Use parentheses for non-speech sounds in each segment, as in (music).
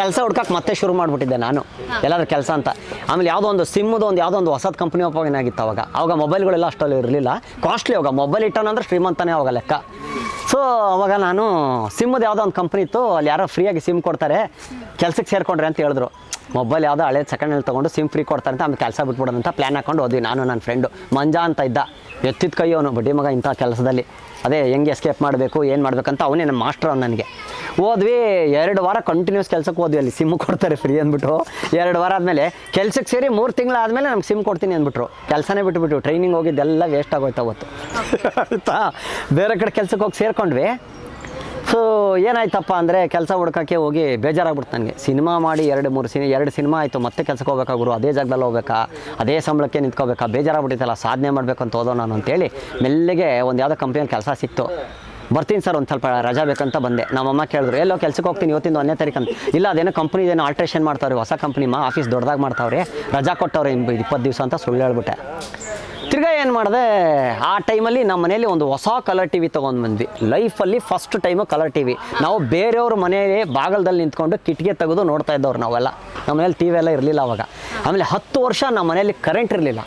ಕೆಲಸ ಹುಡ್ಕಕ್ಕೆ ಮತ್ತೆ ಶುರು ಮಾಡಿಬಿಟ್ಟಿದ್ದೆ ನಾನು. ಎಲ್ಲಾದ್ರೂ ಕೆಲಸ ಅಂತ. ಆಮೇಲೆ ಯಾವುದೋ ಒಂದು ಸಿಮ್ಮದು ಒಂದು ಯಾವುದೋ ಒಂದು ಹೊಸದು ಕಂಪ್ನಿ ಓಪನ್ ಆಗಿತ್ತು ಅವಾಗ. ಅವಾಗ ಮೊಬೈಲ್ಗಳೆಲ್ಲ ಅಷ್ಟಲ್ಲಿ ಇರಲಿಲ್ಲ. ಕಾಸ್ಟ್ಲಿ ಅವಾಗ. ಮೊಬೈಲ್ ಇಟ್ಟವನಂದ್ರೆ ಶ್ರೀಮಂತನೇ ಅವಾಗ ಲೆಕ್ಕ. ಸೊ ಅವಾಗ ನಾನು ಸಿಮ್ಮದು ಯಾವುದೋ ಒಂದು ಕಂಪ್ನಿ ಇತ್ತು. ಅಲ್ಲಿ ಯಾರೋ ಫ್ರೀಯಾಗಿ ಸಿಮ್ ಕೊಡ್ತಾರೆ. ಕೆಲ್ಸಕ್ಕೆ ಸೇರ್ಕೊಂಡ್ರೆ ಅಂತ ಹೇಳಿದ್ರು. ಮೊಬೈಲ್ ಯಾವುದೋ ಹಳೆ ಸೆಕೆಂಡ್ ಹ್ಯಾಂಡ್ ತೊಗೊಂಡು ಸಿಮ್ ಫ್ರೀ ಕೊಡ್ತಾರೆ ಅಂತ ಆಮೇಲೆ ಕೆಲಸ ಬಿಟ್ಬಿಡೋದಂತ ಪ್ಲ್ಯಾನ್ ಹಾಕೊಂಡು ಹೋದ್ವಿ ನಾನು ನನ್ನ ಫ್ರೆಂಡು ಮಂಜಾ ಅಂತ ಇದ್ದ. ಎತ್ತಿದ ಕೈ ಅವನು ಬಡ್ಡಿ ಮಗ ಇಂಥ ಕೆಲಸದಲ್ಲಿ. ಅದೇ ಹೆಂಗೆ ಎಸ್ಕೇಪ್ ಮಾಡಬೇಕು ಏನು ಮಾಡಬೇಕಂತ ಅವನೇ ನನ್ನ ಮಾಸ್ಟರ್ ಅವ್ನು ನನಗೆ. ಹೋದ್ವಿ ಎರಡು ವಾರ ಕಂಟಿನ್ಯೂಸ್ ಕೆಲಸಕ್ಕೆ ಹೋದ್ವಿ ಅಲ್ಲಿ ಸಿಮ್ ಕೊಡ್ತಾರೆ ಫ್ರೀ ಅಂದ್ಬಿಟ್ಟು. ಎರಡು ವಾರ ಆದಮೇಲೆ ಕೆಲಸಕ್ಕೆ ಸೇರಿ ಮೂರು ತಿಂಗಳಾದಮೇಲೆ ನಮ್ಗೆ ಸಿಮ್ ಕೊಡ್ತೀನಿ ಅಂದ್ಬಿಟ್ರು. ಕೆಲಸನೇ ಬಿಟ್ಬಿಟ್ಟು ಟ್ರೈನಿಂಗ್ ಹೋಗಿದ್ದೆಲ್ಲ ವೇಸ್ಟ್ ಆಗೋಯ್ತು ಅವತ್ತು. ಆಯ್ತಾ (laughs) ಬೇರೆ ಕಡೆ ಕೆಲಸಕ್ಕೆ ಹೋಗಿ ಸೇರ್ಕೊಂಡ್ವಿ. ಸೊ ಏನಾಯ್ತಪ್ಪ ಅಂದರೆ ಕೆಲಸ ಹುಡ್ಕೋಕ್ಕೆ ಹೋಗಿ ಬೇಜಾರಾಗ್ಬಿಡ್ತು ನನಗೆ. ಸಿನಿಮಾ ಮಾಡಿ ಎರಡು, ಮೂರು ಸಿನಿ, ಎರಡು ಸಿನಿಮಾ ಆಯಿತು, ಮತ್ತೆ ಕೆಲಸಕ್ಕೆ ಹೋಗ್ಬೇಕಾಗ್ರು ಅದೇ ಜಾಗದಲ್ಲಿ ಹೋಗ್ಬೇಕಾ? ಅದೇ ಸಂಬಳಕ್ಕೆ ನಿಂತ್ಕೋಬೇಕಾ? ಬೇಜಾರಾಗ್ಬಿಟ್ಟಿತ್ತಲ್ಲ, ಸಾಧನೆ ಮಾಡಬೇಕು ಅಂತ ಹೋದೋ ನಾನು ಅಂತೇಳಿ ಮೆಲ್ಲಿಗೆ ಒಂದು ಯಾವುದೋ ಕಂಪ್ನಿಯಲ್ಲಿ ಕೆಲಸ ಸಿಕ್ತು. ಬರ್ತೀನಿ ಸರ್ ಒಂದು ಸ್ವಲ್ಪ ರಜಾ ಬೇಕಂತ ಬಂದೆ. ನಮ್ಮಮ್ಮ ಕೇಳಿದ್ರು, ಎಲ್ಲೋ ಕೆಲಸಕ್ಕೆ ಹೋಗ್ತೀನಿ, ಇವತ್ತಿಂದ ಒಂದನೇ ತಾರೀಕು ಅಂತ. ಇಲ್ಲ, ಅದೇನೋ ಕಂಪ್ನಿ ಏನೋ ಆಲ್ಟ್ರೇಷನ್ ಮಾಡ್ತಾವ್ರಿ, ಹೊಸ ಕಂಪ್ನಿಮ್ಮ ಆಫೀಸ್ ದೊಡ್ಡದಾಗಿ ಮಾಡ್ತಾವ್ರೆ, ರಜಾ ಕೊಟ್ಟವ್ರೆ ಇಪ್ಪತ್ತು ದಿವಸ ಅಂತ ಸುಳ್ಳು ಹೇಳ್ಬಿಟ್ಟೆ. ತಿರ್ಗಾ ಏನು ಮಾಡಿದೆ, ಆ ಟೈಮಲ್ಲಿ ನಮ್ಮ ಮನೇಲಿ ಒಂದು ಹೊಸ ಕಲರ್ ಟಿ ವಿ ತೊಗೊಂಡು ಬಂದ್ವಿ. ಲೈಫಲ್ಲಿ first time colour T V ನಾವು ಬೇರೆಯವ್ರ ಮನೆಯಲ್ಲಿ ಬಾಗಲದಲ್ಲಿ ನಿಂತ್ಕೊಂಡು ಕಿಟಕಿ ತೆಗೆದು ನೋಡ್ತಾ ಇದ್ದವ್ರು ನಾವೆಲ್ಲ. ನಮ್ಮ ಮನೇಲಿ ಟಿ ವಿ ಎಲ್ಲ ಇರಲಿಲ್ಲ ಅವಾಗ. ಆಮೇಲೆ ಹತ್ತು ವರ್ಷ ನಮ್ಮ ಮನೇಲಿ ಕರೆಂಟ್ ಇರಲಿಲ್ಲ.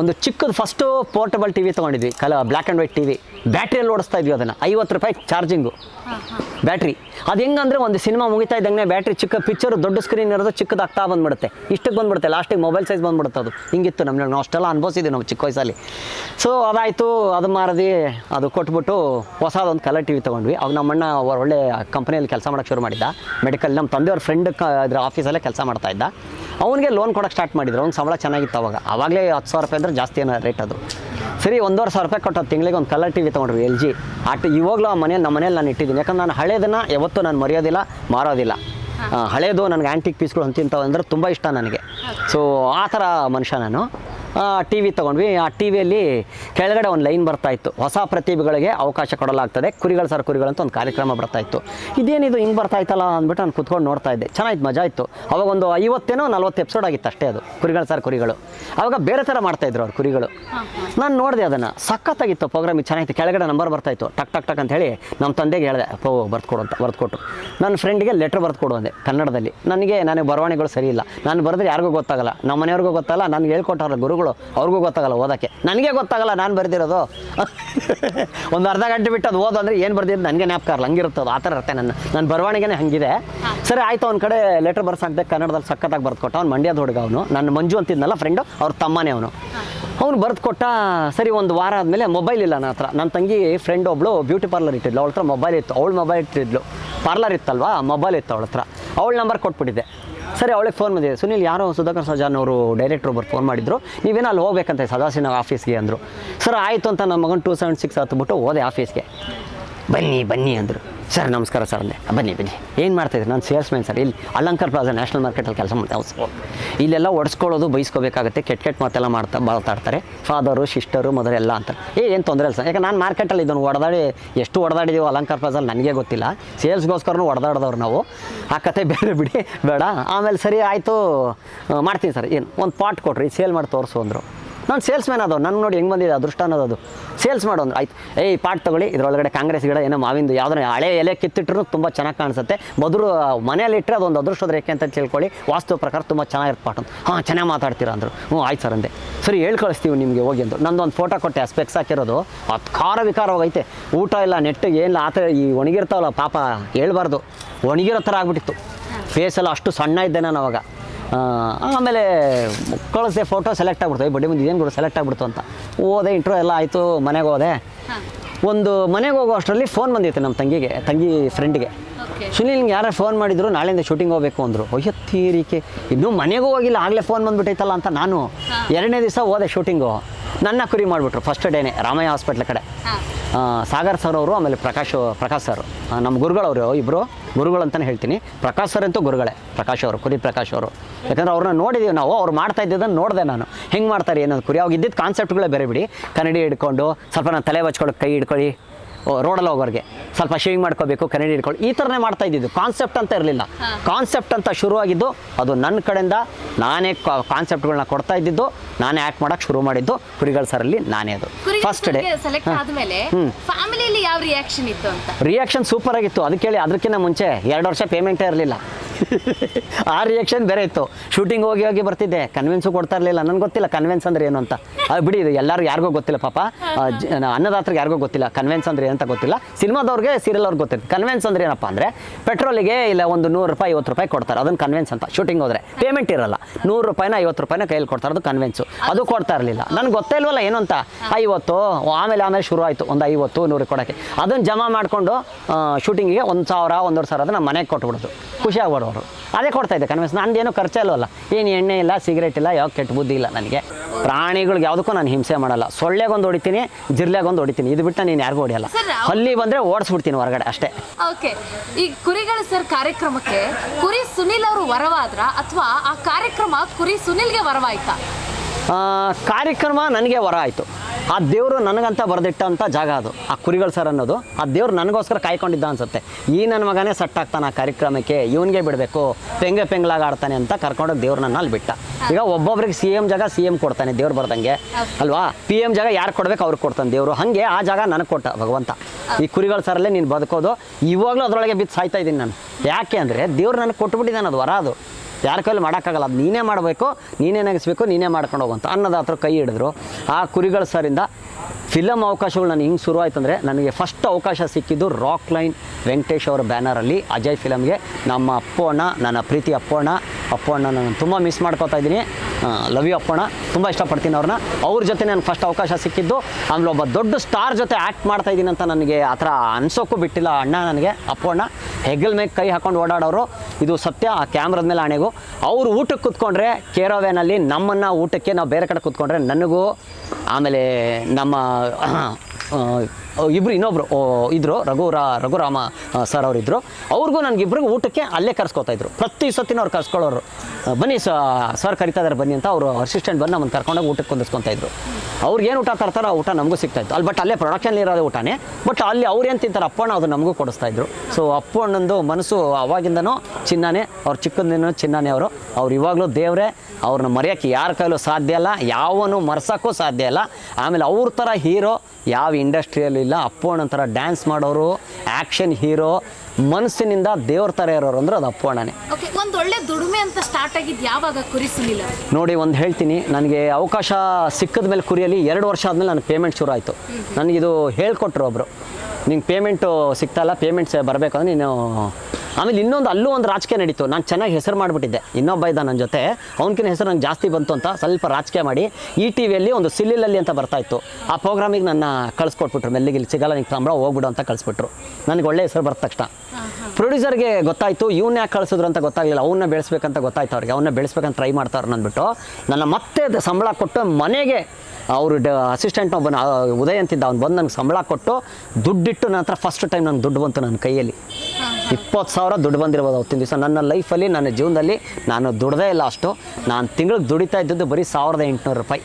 ಒಂದು ಚಿಕ್ಕದು first portable T V ತೊಗೊಂಡಿದ್ವಿ, colour black and white T V ಬ್ಯಾಟ್ರಿಯಲ್ಲಿ ಓಡಿಸ್ತಾ ಇದ್ವಿ ಅದನ್ನು. ಐವತ್ತು ರೂಪಾಯಿ ಚಾರ್ಜಿಂಗು. ಬ್ಯಾಟ್ರಿ. ಅದು ಹೆಂಗಂದ್ರೆ ಒಂದು ಸಿನಿಮಾ ಮುಗಿತಾ ಇದ್ದಂಗೆ ಬ್ಯಾಟ್ರಿ ಚಿಕ್ಕ ಪಿಕ್ಚರ್ ದೊಡ್ಡ ಸ್ಕ್ರೀನ್ ಇರೋದು ಚಿಕ್ಕದಾಗ್ತಾ ಬಂದ್ಬಿಡುತ್ತೆ. ಇಷ್ಟಕ್ಕೆ ಬಂದ್ಬಿಡುತ್ತೆ. ಲಾಸ್ಟಿಗೆ ಮೊಬೈಲ್ ಸೈಜ್ ಬಂದ್ಬಿಡುತ್ತೆ ಅದು. ಹಿಂಗಿತ್ತು ನಮ್ಮ ನಾವು ಅಷ್ಟೆಲ್ಲ ಅನುಭವಿಸಿದ್ವಿ ನಾವು ಚಿಕ್ಕ ವಯಸ್ಸಲ್ಲಿ. ಸೊ ಅದಾಯಿತು. ಅದು ಮಾರದಿ ಅದು ಕೊಟ್ಬಿಟ್ಟು ಹೊಸದೊಂದು ಕಲರ್ ಟಿ ವಿ ತೊಗೊಂಡ್ವಿ. ಅವಾಗ ನಮ್ಮಣ್ಣ ಒಳ್ಳೆ ಕಂಪ್ನಿಯಲ್ಲಿ ಕೆಲಸ ಮಾಡೋಕ್ಕೆ ಶುರು ಮಾಡಿದ್ದ. ಮೆಡಿಕಲ್ ನಮ್ಮ ತಂದೆಯವ್ರ ಫ್ರೆಂಡ್ ಕ ಇದ್ರ ಆಫೀಸಲ್ಲೇ ಕೆಲಸ ಮಾಡ್ತಾ ಇದ್ದ. ಅವನಿಗೆ ಲೋನ್ ಕೊಡೋಕ್ಕೆ ಸ್ಟಾರ್ಟ್ ಮಾಡಿದ್ರು. ಅವ್ನು ಸಂಬಳ ಚೆನ್ನಾಗಿತ್ತು ಅವಾಗ. ಅವಾಗಲೇ ಹತ್ತು ಸಾವಿರ ರೂಪಾಯಿ ಅಂದ್ರೆ ಜಾಸ್ತಿ ಏನೋ ರೇಟ್ ಅದು. ಸರಿ ಒಂದೂವರೆ ಸಾವಿರ ರೂಪಾಯಿ ಕೊಟ್ಟು ತಿಂಗಳಿಗೆ ಒಂದು ಕಲರ್ ಟಿ ವಿ ತೊಗೊಂಡ್ರಿ ಎಲ್ ಜಿ ಆಟ ಇವಾಗಲೂ ಆ ಮನೇಲಿ ನಮ್ಮ ಮನೇಲಿ ನಾನು ಇಟ್ಟಿದ್ದೀನಿ. ಯಾಕಂದ್ರೆ ನಾನು ಹಳೇದನ್ನು ಯಾವತ್ತೂ ನಾನು ಮರೆಯೋದಿಲ್ಲ ಮಾರೋದಿಲ್ಲ. ಹಳೇದು ನನಗೆ ಆ್ಯಂಟಿಕ್ ಪೀಸ್ಗಳು ಅಂತಿಂಥವು ಅಂದರೆ ತುಂಬ ಇಷ್ಟ ನನಗೆ. ಸೊ ಆ ಥರ ಮನುಷ್ಯ ನಾನು. ಟಿ ವಿ ತೊಗೊಂಡ್ವಿ. ಆ ಟಿ ವಿಯಲ್ಲಿ ಕೆಳಗಡೆ ಒಂದು ಲೈನ್ ಬರ್ತಾ ಇತ್ತು. ಹೊಸ ಪ್ರತಿಭೆಗಳಿಗೆ ಅವಕಾಶ ಕೊಡಲಾಗ್ತದೆ. ಕುರಿಗಳ ಸರ್ ಕುರಿಗಳು ಅಂತ ಒಂದು ಕಾರ್ಯಕ್ರಮ ಬರ್ತಾ ಇತ್ತು. ಇದೇನಿದು ಹಿಂಗೆ ಬರ್ತಾ ಇತ್ತಲ್ಲ ಅಂದ್ಬಿಟ್ಟು ನಾನು ಕುತ್ಕೊಂಡು ನೋಡ್ತಾ ಇದ್ದೆ. ಚೆನ್ನಾಗಿತ್ತು, ಮಜಾ ಇತ್ತು. ಅವಾಗ ಒಂದು ಐವತ್ತೇನೋ ನಲ್ವತ್ತು ಎಪಿಸೋಡ್ ಆಗಿತ್ತು ಅಷ್ಟೇ ಅದು. ಕುರಿಗಳ ಸರ್ ಕುರಿಗಳು. ಅವಾಗ ಬೇರೆ ಥರ ಮಾಡ್ತಾಯಿದ್ರು ಅವ್ರು ಕುರಿಗಳು. ನಾನು ನೋಡಿದೆ ಅದನ್ನು. ಸಖತ್ತಾಗಿತ್ತು ಪ್ರೋಗ್ರಾಮ್ ಚೆನ್ನಾಗಿತ್ತು. ಕೆಳಗಡೆ ನಂಬರ್ ಬರ್ತಾಯಿತ್ತು ಟಕ್ ಟಕ್ ಟಕ್ ಅಂತ ಹೇಳಿ ನಮ್ಮ ತಂದೆಗೆ ಹೇಳಿದೆ ಪೋ ಬರ್ದು ಕೊಡು ಅಂತ. ಬರ್ದು ಕೊಟ್ಟು. ನನ್ನ ಫ್ರೆಂಡ್ಗೆ ಲೆಟ್ರ್ ಬರ್ದು ಕೊಡು ಅಂದೆ ಕನ್ನಡದಲ್ಲಿ. ನನಗೆ ನನಗೆ ಬರವಣಿಗೆಗಳು ಸರಿ ಇಲ್ಲ. ನಾನು ಬರೆದ್ರೆ ಯಾರಿಗೂ ಗೊತ್ತಾಗಲ್ಲ. ನಮ್ಮ ಮನೆಯವ್ರಿಗೂ ಗೊತ್ತಲ್ಲ. ನನಗೆ ಹೇಳ್ಕೊಟ್ಟಾರ ಗುರುಗಳು ಅವ್ರಿಗೂ ಗೊತ್ತಾಗಲ್ಲ ಓದೋಕ್ಕೆ. ನನಗೆ ಗೊತ್ತಾಗಲ್ಲ ನಾನು ಬರೆದಿರೋದು. ಒಂದು ಅರ್ಧ ಗಂಟೆ ಬಿಟ್ಟು ಅದು ಓದು ಅಂದರೆ ಏನು ಬರ್ದಿದ್ದು ನನಗೆ ನ್ಯಾಪ್ಕಾರಲ್ಲ ಹಂಗೆ ಹಂಗಿರುತ್ತೆ ಅದು ಆ ಥರ ಇರುತ್ತೆ ನನ್ನ. ನನ್ನ ಬರವಣಿಗೆನೇ ಹಂಗಿದೆ. ಸರಿ ಆಯಿತು ಅವ್ನ ಕಡೆ ಲೆಟರ್ ಬರ್ಸಾಕ್ದೆ ಕನ್ನಡದಲ್ಲಿ ಸಖತ್ತಾಗಿ ಬರ್ದು ಕೊಟ್ಟ ಅವ್ನು ಮಂಡ್ಯದ ಹುಡುಗ ಅವನು. ನನ್ನ ಮಂಜು ಅಂತಿದ್ನಲ್ಲ ಫ್ರೆಂಡು ಅವ್ರ ತಮ್ಮನೇ ಅವನು. ಅವ್ನು ಬರ್ದು ಕೊಟ್ಟ ಸರಿ ಒಂದು ವಾರ ಆದಮೇಲೆ ಮೊಬೈಲ್ ಇಲ್ಲ ನನ್ನ ಹತ್ರ. ನನ್ನ ತಂಗಿ ಫ್ರೆಂಡ್ ಒಬ್ಳು ಬ್ಯೂಟಿ ಪಾರ್ಲರ್ ಇಟ್ಟಿದ್ಲು. ಅವಳ ಹತ್ರ ಮೊಬೈಲ್ ಇತ್ತು. ಅವಳು ಮೊಬೈಲ್ ಇಟ್ಟಿದ್ಲು. ಪಾರ್ಲರ್ ಇತ್ತಲ್ವಾ ಮೊಬೈಲ್ ಇತ್ತು ಅವಳ ಹತ್ರ ಅವಳ ನಂಬರ್ ಕೊಟ್ಬಿಟ್ಟಿದ್ದೆ. ಸರಿ, ಅವಳಿಗೆ ಫೋನ್ ಬಂದಿದೆ ಸುನಿಲ್, ಯಾರೋ ಸುಧಾಕರ್ ಸಜಾನ್ ಅವರು ಡೈರೆಕ್ಟ್ರ್ ಒಬ್ಬರು ಫೋನ್ ಮಾಡಿದ್ರು ನೀವೇನೋ ಅಲ್ಲಿ ಹೋಗ್ಬೇಕಂತ ಸದಾಶಿನ ಆಫೀಸ್ಗೆ ಅಂದರು. ಸರ್, ಆಯಿತು ಅಂತ ನಮ್ಮ ಮಗನ ಟೂ ಸೆವೆನ್ ಸಿಕ್ಸ್ ಹತ್ಬಿಟ್ಟು ಹೋದೆ ಆಫೀಸ್ಗೆ ಬನ್ನಿ ಬನ್ನಿ ಅಂದರು. ಸರ್, ನಮಸ್ಕಾರ ಸರ್, ಅಲ್ಲೇ. ಬನ್ನಿ ಬನ್ನಿ. ಏನು ಮಾಡ್ತಾಯಿದ್ರು ನಾನು ಸೇಲ್ಸ್ಮ್ಯಾನ್ ಸರ್. ಇಲ್ಲಿ ಅಲಂಕಾರ್ ಪ್ಲಾಜಾ ನ್ಯಾಷನಲ್ ಮಾರ್ಕೆಟಲ್ಲಿ ಕೆಲಸ ಮಾಡ್ತಾ ಹೌದು ಇಲ್ಲೆಲ್ಲ ಒಡಿಸ್ಕೊಳ್ಳೋದು, ಬೈಸ್ಕೋಬೇಕಾಗುತ್ತೆ. ಕೆಟ್ಟ ಕೆಟ್ಟ ಮಾತೆಲ್ಲ ಮಾಡ್ತಾ ಮಾತಾಡ್ತಾರೆ ಫಾದರು ಸಿಸ್ಟರು ಮೊದಲು ಎಲ್ಲ ಅಂತ ಏ, ಏನು ತೊಂದರೆ ಇಲ್ಲ ಸರ್. ಯಾಕೆ ನಾನು ಮಾರ್ಕೆಟಲ್ಲಿ ಇದನ್ನು ಒಡೆದಾಡಿ, ಎಷ್ಟು ಒಡೆದಾಡಿದೀವೋ ಅಲಂಕಾರ್ ಪ್ಲಾಜಲ್ಲಿ ನನಗೆ ಗೊತ್ತಿಲ್ಲ. ಸೇಲ್ಸ್ಗೋಸ್ಕರನೂ ಒಡೆದಾಡ್ದವ್ರು ನಾವು. ಆ ಕತೆ ಬೇರೆ ಬಿಡಿ, ಬೇಡ. ಆಮೇಲೆ ಸರಿ, ಆಯಿತು. ಮಾಡ್ತೀನಿ ಸರ್. ಏನು, ಒಂದು ಪಾಟ್ ಕೊಟ್ರಿ ಸೇಲ್ ಮಾಡಿ ತೋರಿಸು ಅಂದರು. ನಾನು ಸೇಲ್ಸ್ ಮ್ಯಾನ್ ಅದು ನನಗೆ ನೋಡಿ ಹೆಂಗೆ ಬಂದಿದೆ? ಅದೃಷ್ಟ ಅನ್ನೋದು ಅದು. ಸೇಲ್ಸ್ ಮಾಡೋ ಅಂದ್ರೆ ಆಯ್ತು. ಏಯ್ ಪಾಟ್ ತೊಗೊಳ್ಳಿ. ಇದರೊಳಗಡೆ ಕಾಂಗ್ರೆಸ್ ಗಿಡ ಏನೋ ಮಾವಿಂದು ಯಾವ್ದಾರ ಹಳೆ ಎಲೆ ಕಿತ್ತಿಟ್ರು ತುಂಬ ಚೆನ್ನಾಗಿ ಕಾಣಿಸುತ್ತೆ. ಮೊದಲು ಮನೆಯಲ್ಲಿ ಇಟ್ಟರೆ ಅದೊಂದು ಅದೃಷ್ಟದ ರೇಖೆ ಅಂತ ತಿಳ್ಕೊಳ್ಳಿ. ವಾಸ್ತು ಪ್ರಕಾರ ತುಂಬ ಚೆನ್ನಾಗಿರುತ್ತೆ ಪಾಟ್ ಅಂತ. ಹಾಂ ಚೆನ್ನಾಗಿ ಮಾತಾಡ್ತೀರಾ ಅಂದರು. ಹ್ಞೂ ಆಯ್ತು ಸರ್ ಅಂದೆ. ಸರಿ ಹೇಳಿ ಕಳಿಸ್ತೀವಿ ನಿಮಗೆ ಹೋಗಿ ಅಂದರು. ನಂದು ಒಂದು ಫೋಟೋ ಕೊಟ್ಟೆ ಆ ಸ್ಪೆಕ್ಸ್ ಹಾಕಿರೋದು. ಅದು ಖಾರ ವಿಕಾರ ಹೋಗೈತೆ ಊಟ ಇಲ್ಲ ನೆಟ್ಟು ಏನಿಲ್ಲ ಆ ಥರ ಈ ಒಣಗಿರ್ತಾವಲ್ಲ ಪಾಪ ಹೇಳ್ಬಾರ್ದು. ಒಣಗಿರೋ ಥರ ಆಗ್ಬಿಟ್ಟಿತ್ತು. ಫೇಸೆಲ್ಲ ಅಷ್ಟು ಸಣ್ಣ ಇದ್ದೆ ನಾನು ಅವಾಗ ಆಮೇಲೆ ಕಳಿಸ್ದೆ ಫೋಟೋ ಸೆಲೆಕ್ಟ್ ಆಗ್ಬಿಡ್ತು. ಬಡ್ಡಿ ಮುಂದೆ ಏನು ಕೂಡ ಸೆಲೆಕ್ಟ್ ಆಗ್ಬಿಡ್ತು ಅಂತ. ಹೋದೆ ಇಂಟ್ರೋ ಎಲ್ಲ ಆಯಿತು ಮನೆಗೆ ಹೋದೆ. ಒಂದು ಮನೆಗೆ ಹೋಗೋ ಅಷ್ಟರಲ್ಲಿ ಫೋನ್ ಬಂದಿತ್ತು ನಮ್ಮ ತಂಗಿಗೆ ತಂಗಿ ಫ್ರೆಂಡಿಗೆ ಸುನಿಲ್ ನಿಂಗೆ ಯಾರು ಫೋನ್ ಮಾಡಿದ್ರು ನಾಳೆಯಿಂದ ಶೂಟಿಂಗ್ ಹೋಗ್ಬೇಕು ಅಂದರು. ಅಯ್ಯೋ ತೀರಿಕೆ. ಇನ್ನೂ ಮನೆಗೂ ಹೋಗಿಲ್ಲ ಆಗಲೇ ಫೋನ್ ಬಂದ್ಬಿಟ್ಟೈತಲ್ಲ ಅಂತ ನಾನು ಎರಡನೇ ದಿವಸ ಹೋದೆ ಶೂಟಿಂಗು ನನ್ನ ಕುರಿ ಮಾಡಿಬಿಟ್ರು ಫಸ್ಟ್ ಡೇನೆ ರಾಮಯ್ಯ ಹಾಸ್ಪಿಟ್ಲ್ ಕಡೆ. ಸಾಗರ್ ಸರ್ ಅವರು ಆಮೇಲೆ ಪ್ರಕಾಶ್ ಪ್ರಕಾಶ್ ಸರ್ ನಮ್ಮ ಗುರುಗಳವರು ಇಬ್ಬರು ಗುರುಗಳು ಅಂತಲೇ ಹೇಳ್ತೀನಿ. ಪ್ರಕಾಶ್ ಸರ್ ಅಂತೂ ಗುರುಗಳೇ ಪ್ರಕಾಶ್ ಅವರು ಕುರಿ ಪ್ರಕಾಶ್ ಅವರು. ಯಾಕಂದ್ರೆ ಅವ್ರನ್ನ ನೋಡಿದ್ದೀವಿ ನಾವು ಅವ್ರು ಮಾಡ್ತಾ ಇದ್ದಿದ್ದನ್ನು ನೋಡಿದೆ ನಾನು. ಹೆಂಗೆ ಮಾಡ್ತಾರೆ ಏನೋ ಕುರಿ. ಅವಾಗ ಇದ್ದಿದ್ದು ಕಾನ್ಸೆಪ್ಟ್ಗಳೇ ಬೇರೆ ಬಿಡಿ. ಕನ್ನಡಿ ಹಿಡ್ಕೊಂಡು ಸ್ವಲ್ಪ ನಾನು ತಲೆ ಬಚ್ಕೊಳ್ಳೋಕೆ ಕೈ ಹಿಡ್ಕೊಳ್ಳಿ. ರೋಡಲ್ಲಿ ಹೋಗೋರಿಗೆ. ಸ್ವಲ್ಪ ಶೇವಿಂಗ್ ಮಾಡ್ಕೋಬೇಕು ಕನ್ನಡಿ ಹಿಡ್ಕೊಳ್ಳಿ. ಈ ಥರನೇ ಮಾಡ್ತಾ ಇದ್ದಿದ್ದು. ಕಾನ್ಸೆಪ್ಟ್ ಅಂತ ಇರಲಿಲ್ಲ. ಕಾನ್ಸೆಪ್ಟ್ ಅಂತ ಶುರುವಾಗಿದ್ದು ಅದು ನನ್ನ ಕಡೆಯಿಂದ ನಾನೇ ಕಾನ್ಸೆಪ್ಟ್ಗಳನ್ನ ಕೊಡ್ತಾ ಇದ್ದಿದ್ದು ನಾನೇ ಆ್ಯಕ್ಟ್ ಮಾಡೋಕ್ಕೆ ಶುರು ಮಾಡಿದ್ದು. ಕುರಿಗಳ ಸರಲ್ಲಿ ನಾನೇ ಅದು. ಫಸ್ಟ್ ಡೇ ಫ್ಯಾಮಿಲಿಯಲ್ಲಿ ಯಾವ ರಿಯಾಕ್ಷನ್ ಇತ್ತು ಅಂತ? ರಿಯಾಕ್ಷನ್ ಸೂಪರ್ ಆಗಿತ್ತು. ಅದಕ್ಕೆ ಹೇಳಿ ಅದಕ್ಕಿಂತ ಮುಂಚೆ ಎರಡು ವರ್ಷ ಪೇಮೆಂಟೇ ಇರಲಿಲ್ಲ. (laughs) ಆ ರಿಯಾಕ್ಷನ್ ಬೇರೆ ಇತ್ತು. ಶೂಟಿಂಗ್ ಹೋಗಿ ಹೋಗಿ ಬರ್ತಿದ್ದೆ. ಕನ್ವಿನ್ಸು ಕೊಡ್ತಾ ಇರಲಿಲ್ಲ. ನನಗೆ ಗೊತ್ತಿಲ್ಲ ಕನ್ವಿನ್ಸ್ ಅಂದ್ರೆ ಏನು ಅಂತ. ಅದು ಬಿಡಿ ಇದು ಎಲ್ಲರೂ ಯಾರಿಗೂ ಗೊತ್ತಿಲ್ಲ ಪಾಪ. ಅನ್ನದಾತ್ರಿಗೆ ಯಾರಿಗೂ ಗೊತ್ತಿಲ್ಲ. ಕನ್ವೆನ್ಸ್ ಅಂದ್ರೆ ಏನಂತ ಗೊತ್ತಿಲ್ಲ. ಸಿನಿಮಾದವ್ರಿಗೆ ಸೀರಿಯಲ್ ಅವ್ರಿಗೆ ಗೊತ್ತಿರುತ್ತೆ. ಕನ್ವೆನ್ಸ್ ಅಂದ್ರೆ ಏನಪ್ಪ ಅಂದರೆ ಪೆಟ್ರೋಲಿಗೆ ಇಲ್ಲ ಒಂದು ನೂರು ರೂಪಾಯಿ, ಐವತ್ತು ರೂಪಾಯಿ ಕೊಡ್ತಾರೆ. ಅದನ್ನು ಕನ್ವೆನ್ಸ್ ಅಂತ. ಶೂಟಿಂಗ್ ಹೋದ್ರೆ. ಪೇಮೆಂಟ್ ಇರಲ್ಲ. ನೂರು ರೂಪಾಯಿನ, ಐವತ್ತು ರೂಪಾಯಿನ ಕೈಯಲ್ಲಿ ಕೊಡ್ತಾರೆ. ಅದು ಕನ್ವೆನ್ಸು ಅದು ಕೊಡ್ತಾ ಇರಲಿಲ್ಲ. ನನಗೆ ಗೊತ್ತೇ ಇಲ್ವಲ್ಲ ಏನು ಅಂತ. ಐವತ್ತು, ಆಮೇಲೆ ಆಮೇಲೆ ಶುರು ಆಯಿತು. ಒಂದು ಐವತ್ತು, ನೂರು ಕೊಡೋಕ್ಕೆ. ಅದನ್ನು ಜಮಾ ಮಾಡಿಕೊಂಡು ಶೂಟಿಂಗಿಗೆ ಒಂದು ಸಾವಿರ, ಒಂದೂವರೆ ಸಾವಿರ ಅದನ್ನು ಮನೆಗೆ ಕೊಟ್ಬಿಡೋದು. ಖುಷಿ ಆಗ್ಬಿಡೋರು. ಅದೇ ಕೊಡ್ತಾ ಇದ್ದೆ ಕನ್ವೆನ್ಸ್ ನಂದೇನು ಖರ್ಚೇ ಇಲ್ವಲ್ಲ. ಏನು ಎಣ್ಣೆ ಇಲ್ಲ ಸಿಗರೇಟ್ ಇಲ್ಲ ಯಾವ ಕೆಟ್ಟ ಬುದ್ಧಿ ಇಲ್ಲ ನನಗೆ. ಪ್ರಾಣಿಗಳಿಗೆ ಯಾವುದಕ್ಕೂ ನಾನು ಹಿಂಸೆ ಮಾಡಲ್ಲ. ಸೊಳ್ಳೆಗೊಂದು ಹೊಡಿತೀನಿ, ಜಿರ್ಲೆಗೊಂದು ಹೊಡಿತೀನಿ. ಇದು ಬಿಟ್ಟು ನಾನು ಯಾರಿಗೂ ಹೊಡಿಯಲ್ಲ. ಹಲ್ಲಿ ಬಂದ್ರೆ ಓಡಿಸ್ಬಿಡ್ತೀನಿ ಹೊರಗಡೆ ಅಷ್ಟೇ. ಓಕೆ. ಈ ಕುರಿಗಳ ಸರ್ ಕಾರ್ಯಕ್ರಮಕ್ಕೆ ಕುರಿ ಸುನಿಲ್ ಅವರು ವರವಾದ್ರ ಅಥವಾ ಆ ಕಾರ್ಯಕ್ರಮ ಕುರಿ ಸುನಿಲ್ಗೆ ವರವಾಯ್ತಾ? ಕಾರ್ಯಕ್ರಮ ನನಗೆ ವರ ಆಯಿತು. ಆ ದೇವರು ನನಗಂತ ಬರೆದಿಟ್ಟಂಥ ಜಾಗ ಅದು, ಆ ಕುರಿಗಳು ಸರ್ ಅನ್ನೋದು. ಆ ದೇವ್ರು ನನಗೋಸ್ಕರ ಕಾಯ್ಕೊಂಡಿದ್ದ ಅನ್ಸುತ್ತೆ. ಈ ನನ್ನ ಮಗನೇ ಸೆಟ್ ಆಗ್ತಾನೆ ಆ ಕಾರ್ಯಕ್ರಮಕ್ಕೆ, ಇವನಿಗೆ ಬಿಡಬೇಕು, ಪೆಂಗೆ ಪೆಂಗ್ಲಾಗ ಆಡ್ತಾನೆ ಅಂತ ಕರ್ಕೊಂಡೋಗಿ ದೇವ್ರು ನನ್ನ ಅಲ್ಲಿ ಬಿಟ್ಟ. ಈಗ ಒಬ್ಬೊಬ್ರಿಗೆ ಸಿ ಎಂ ಜಾಗ ಸಿ ಎಂ ಕೊಡ್ತಾನೆ ದೇವ್ರು ಬರ್ದಂಗೆ. ಅಲ್ವಾ? ಪಿ ಎಂ ಜಾಗ ಯಾರು ಕೊಡ್ಬೇಕು ಅವ್ರಿಗೆ ಕೊಡ್ತಾನೆ ದೇವರು. ಹಾಗೆ ಆ ಜಾಗ ನನಗೆ ಕೊಟ್ಟ ಭಗವಂತ. ಈ ಕುರಿಗಳ ಸರಲ್ಲೇ ನೀನು ಬದುಕೋದು. ಇವಾಗಲೂ ಅದರೊಳಗೆ ಬಿದ್ದು ಸಾಯ್ತಾ ಇದ್ದೀನಿ ನಾನು. ಯಾಕೆ ಅಂದರೆ ದೇವ್ರು ನನಗೆ ಕೊಟ್ಬಿಟ್ಟಿದ್ದಾನೆ ಅದು ವರ ಅದು. ಯಾರ ಕೈಲಿ ಮಾಡೋಕ್ಕಾಗಲ್ಲ. ಅದು ನೀನೇ ಮಾಡಬೇಕು, ನೀನೇ ನಗಿಸ್ಬೇಕು, ನೀನೇ ಮಾಡ್ಕೊಂಡು ಹೋಗುವಂತ ಅನ್ನದಾತ್ರ ಕೈ ಹಿಡಿದ್ರು. ಆ ಕುರಿಗಳ ಸರಿಂದ ಫಿಲಮ್ ಅವಕಾಶಗಳು ನನಗೆ ಹಿಂಗೆ ಅಂದರೆ ನನಗೆ ಫಸ್ಟ್ ಅವಕಾಶ ಸಿಕ್ಕಿದ್ದು ರಾಕ್ ಲೈನ್ ವೆಂಕಟೇಶ್ ಅವರ ಬ್ಯಾನರಲ್ಲಿ ಅಜಯ್ ಫಿಲಮ್ಗೆ ನಮ್ಮ ಅಪ್ಪಣ್ಣ ನನ್ನ ಪ್ರೀತಿ ಅಪ್ಪಣ್ಣ ಅಪ್ಪಣ್ಣ ನಾನು ತುಂಬ ಮಿಸ್ ಮಾಡ್ಕೋತಾ ಇದ್ದೀನಿ. ಲವ್ ಯು ತುಂಬ ಇಷ್ಟಪಡ್ತೀನಿ ಅವ್ರನ್ನ. ಅವ್ರ ಜೊತೆ ನನಗೆ ಫಸ್ಟ್ ಅವಕಾಶ ಸಿಕ್ಕಿದ್ದು, ಆಮೇಲೆ ಒಬ್ಬ ದೊಡ್ಡ ಸ್ಟಾರ್ ಜೊತೆ ಆ್ಯಕ್ಟ್ ಮಾಡ್ತಾ ಇದ್ದೀನಿ ಅಂತ ನನಗೆ ಆ ಥರ ಅನ್ಸೋಕ್ಕೂ ಬಿಟ್ಟಿಲ್ಲ ಅಣ್ಣ ನನಗೆ ಅಪ್ಪಣ್ಣ ಹೆಗ್ಗಲ್ ಮೇಲೆ ಕೈ ಹಾಕೊಂಡು ಓಡಾಡೋರು. ಇದು ಸತ್ಯ, ಆ ಕ್ಯಾಮ್ರದ ಮೇಲೆ ಆಣೆಗೂ. ಅವ್ರು ಊಟಕ್ಕೆ ಕೂತ್ಕೊಂಡ್ರೆ ಕೇರೋವೇನಲ್ಲಿ ನಮ್ಮನ್ನು ಊಟಕ್ಕೆ ನಾವು ಬೇರೆ ಕಡೆ ಕೂತ್ಕೊಂಡ್ರೆ ನನಗೂ ಆಮೇಲೆ ನಮ್ಮ Oh. (clears throat) ಇಬ್ಬರು ಇನ್ನೊಬ್ಬರು ಇದ್ದರು ರಾ, ರಘುರಾಮ ಸರ್ ಅವರಿದ್ದರು ಅವ್ರಿಗೂ ನನಗಿಬ್ರಿಗೂ ಊಟಕ್ಕೆ ಅಲ್ಲೇ ಕರ್ಸ್ಕೊತಾ ಇದ್ರು. ಪ್ರತಿ ಸತಿನೂ ಅವ್ರು ಕರ್ಸ್ಕೊಳ್ಳೋರು. ಬನ್ನಿ ಸರ್ ಕರಿತಾ ಬನ್ನಿ ಅಂತ ಅವರು ಅಸಿಸ್ಟೆಂಟ್ ಬಂದು ನಮ್ಮನ್ನು ಕರ್ಕೊಂಡೋಗಿ ಊಟಕ್ಕೆ ಕುಂದಿಸ್ಕೊತಾ ಇದ್ರು. ಅವ್ರಿಗೆ ಏನು ಊಟ ತರ್ತಾರೋ ಆ ಊಟ ನಮಗೂ ಸಿಗ್ತಾ ಇತ್ತು. ಅಲ್ಲಿ ಬಟ್ ಅಲ್ಲೇ ಪ್ರೊಡಕ್ಷನ್ ಇರೋದೇ ಊಟನೇ. ಬಟ್ ಅಲ್ಲಿ ಅವ್ರು ಏನು ತಿಂತಾರೆ ಅಪ್ಪಣ್ಣ ಅದು ನಮಗೂ ಕೊಡಿಸ್ತಾ ಇದ್ರು. ಸೊ ಅಪ್ಪಣ್ಣಂದು ಮನಸ್ಸು ಅವಾಗಿಂದನೂ ಚಿನ್ನನೇ, ಅವ್ರು ಚಿಕ್ಕಂದಿನ ಚಿನ್ನನೇ ಅವರು. ಅವ್ರು ಇವಾಗಲೂ ದೇವರೇ ಅವ್ರನ್ನ ಮರೆಯೋಕ್ಕೆ ಯಾರ ಕೈಲೂ ಸಾಧ್ಯ ಇಲ್ಲ, ಯಾವನು ಮರ್ಸೋಕ್ಕೂ ಸಾಧ್ಯ ಇಲ್ಲ. ಆಮೇಲೆ ಅವ್ರ ಥರ ಹೀರೋ ಯಾವ ಇಂಡಸ್ಟ್ರಿಯಲ್ಲೂ ಇಲ್ಲ ಅಪ್ಪಣ್ಣನ ಥರ ಡ್ಯಾನ್ಸ್ ಮಾಡೋರು ಆ್ಯಕ್ಷನ್ ಹೀರೋ ಮನಸ್ಸಿನಿಂದ ದೇವ್ರ ಥರ ಇರೋರು ಅಂದ್ರೆ ಅದು ಅಪ್ಪಣ್ಣನೇ ಓಕೆ ಒಂದು ಒಳ್ಳೆ ದುಡಿಮೆ ಅಂತ ಸ್ಟಾರ್ಟ್ ಆಗಿದ್ದು ಯಾವಾಗ ಕುರಿ ಸುನಿಲ್? ನೋಡಿ ಒಂದು ಹೇಳ್ತೀನಿ ನನಗೆ ಅವಕಾಶ ಸಿಕ್ಕಿದ ಮೇಲೆ ಕುರಿಯಲ್ಲಿ ಎರಡು ವರ್ಷ ಆದಮೇಲೆ ನನಗೆ ಪೇಮೆಂಟ್ ಶುರು ಆಯಿತು. ನನಗಿದು ಹೇಳ್ಕೊಟ್ರು ಒಬ್ಬರು ನಿಂಗೆ ಪೇಮೆಂಟು ಸಿಗ್ತಾಯಿಲ್ಲ ಪೇಮೆಂಟ್ಸ್ ಬರಬೇಕಂದ್ರೆ ನೀನು ಆಮೇಲೆ ಇನ್ನೊಂದು ಅಲ್ಲೂ ಒಂದು ರಾಜಕೀಯ ನಡೀತು. ನಾನು ಚೆನ್ನಾಗಿ ಹೆಸರು ಮಾಡಿಬಿಟ್ಟಿದ್ದೆ. ಇನ್ನೊಬ್ಬ ಇದ್ದ ನನ್ನ ಜೊತೆ. ಅವನಕಿನ ಹೆಸರು ನಂಗೆ ಜಾಸ್ತಿ ಬಂತು ಅಂತ ಸ್ವಲ್ಪ ರಾಜಕೀಯ ಮಾಡಿ ಈ ಟಿ ವಿಯಲ್ಲಿ ಒಂದು ಸಿಲ್ಲಿಲಲ್ಲಿ ಅಂತ ಬರ್ತಾ ಇತ್ತು. ಆ ಪ್ರೋಗ್ರಾಮಿಗೆ ನನ್ನ ಕಳಿಸ್ಕೊಟ್ಬಿಟ್ರು. ಮೆಲ್ಲಿಗೆ ಇಲ್ಲಿ ಸಿಗಲ್ಲ ನಿಂಗೆ ಸಂಬಳ ಹೋಗ್ಬಿಡು ಅಂತ ಕಳಿಸ್ಬಿಟ್ರು. ನನಗೆ ಒಳ್ಳೆ ಹೆಸರು ಬರ್ತ ತಕ್ಷಣ. ಪ್ರೊಡ್ಯೂಸರ್ಗೆ ಗೊತ್ತಾಯಿತು ಇವ್ನ ಯಾಕೆ ಕಳಿಸಿದ್ರು ಅಂತ ಗೊತ್ತಾಗಲಿಲ್ಲ. ಅವನ್ನ ಬೆಳೆಸ್ಬೇಕಂತ ಗೊತ್ತಾಯ್ತು ಅವ್ರಿಗೆ. ಅವನ್ನ ಬೆಳೆಸ್ಬೇಕಂತ ಟ್ರೈ ಮಾಡ್ತಾರೆ ಅಂದ್ಬಿಟ್ಟು ನನ್ನ ಮತ್ತೆ ಸಂಬಳ ಕೊಟ್ಟು ಮನೆಗೆ ಅವರು ಡ ಅಸಿಸ್ಟೆಂಟ್ ಒಬ್ಬನ ಉದಯ ಉದಯ್ ಅಂತಿದ್ದ. ಅವ್ನು ಬಂದು ನನಗೆ ಸಂಬಳ ಕೊಟ್ಟು ದುಡ್ಡಿಟ್ಟು ನನ್ನ ಹತ್ರ ಫಸ್ಟ್ ಟೈಮ್ ನನಗೆ ದುಡ್ಡು ಬಂತು ನನ್ನ ಕೈಯಲ್ಲಿ. ಇಪ್ಪತ್ತು ಸಾವಿರ ದುಡ್ಡು ಬಂದಿರ್ಬೋದು ಅವತ್ತಿನ ದಿವಸ. ನನ್ನ ಲೈಫಲ್ಲಿ, ನನ್ನ ಜೀವನದಲ್ಲಿ ನಾನು ದುಡ್ದೇ ಇಲ್ಲ ಅಷ್ಟು. ನಾನು ತಿಂಗಳಿಗೆ ದುಡಿತಾ ಇದ್ದದ್ದು ಬರೀ ಸಾವಿರದ ಎಂಟುನೂರು ರೂಪಾಯಿ.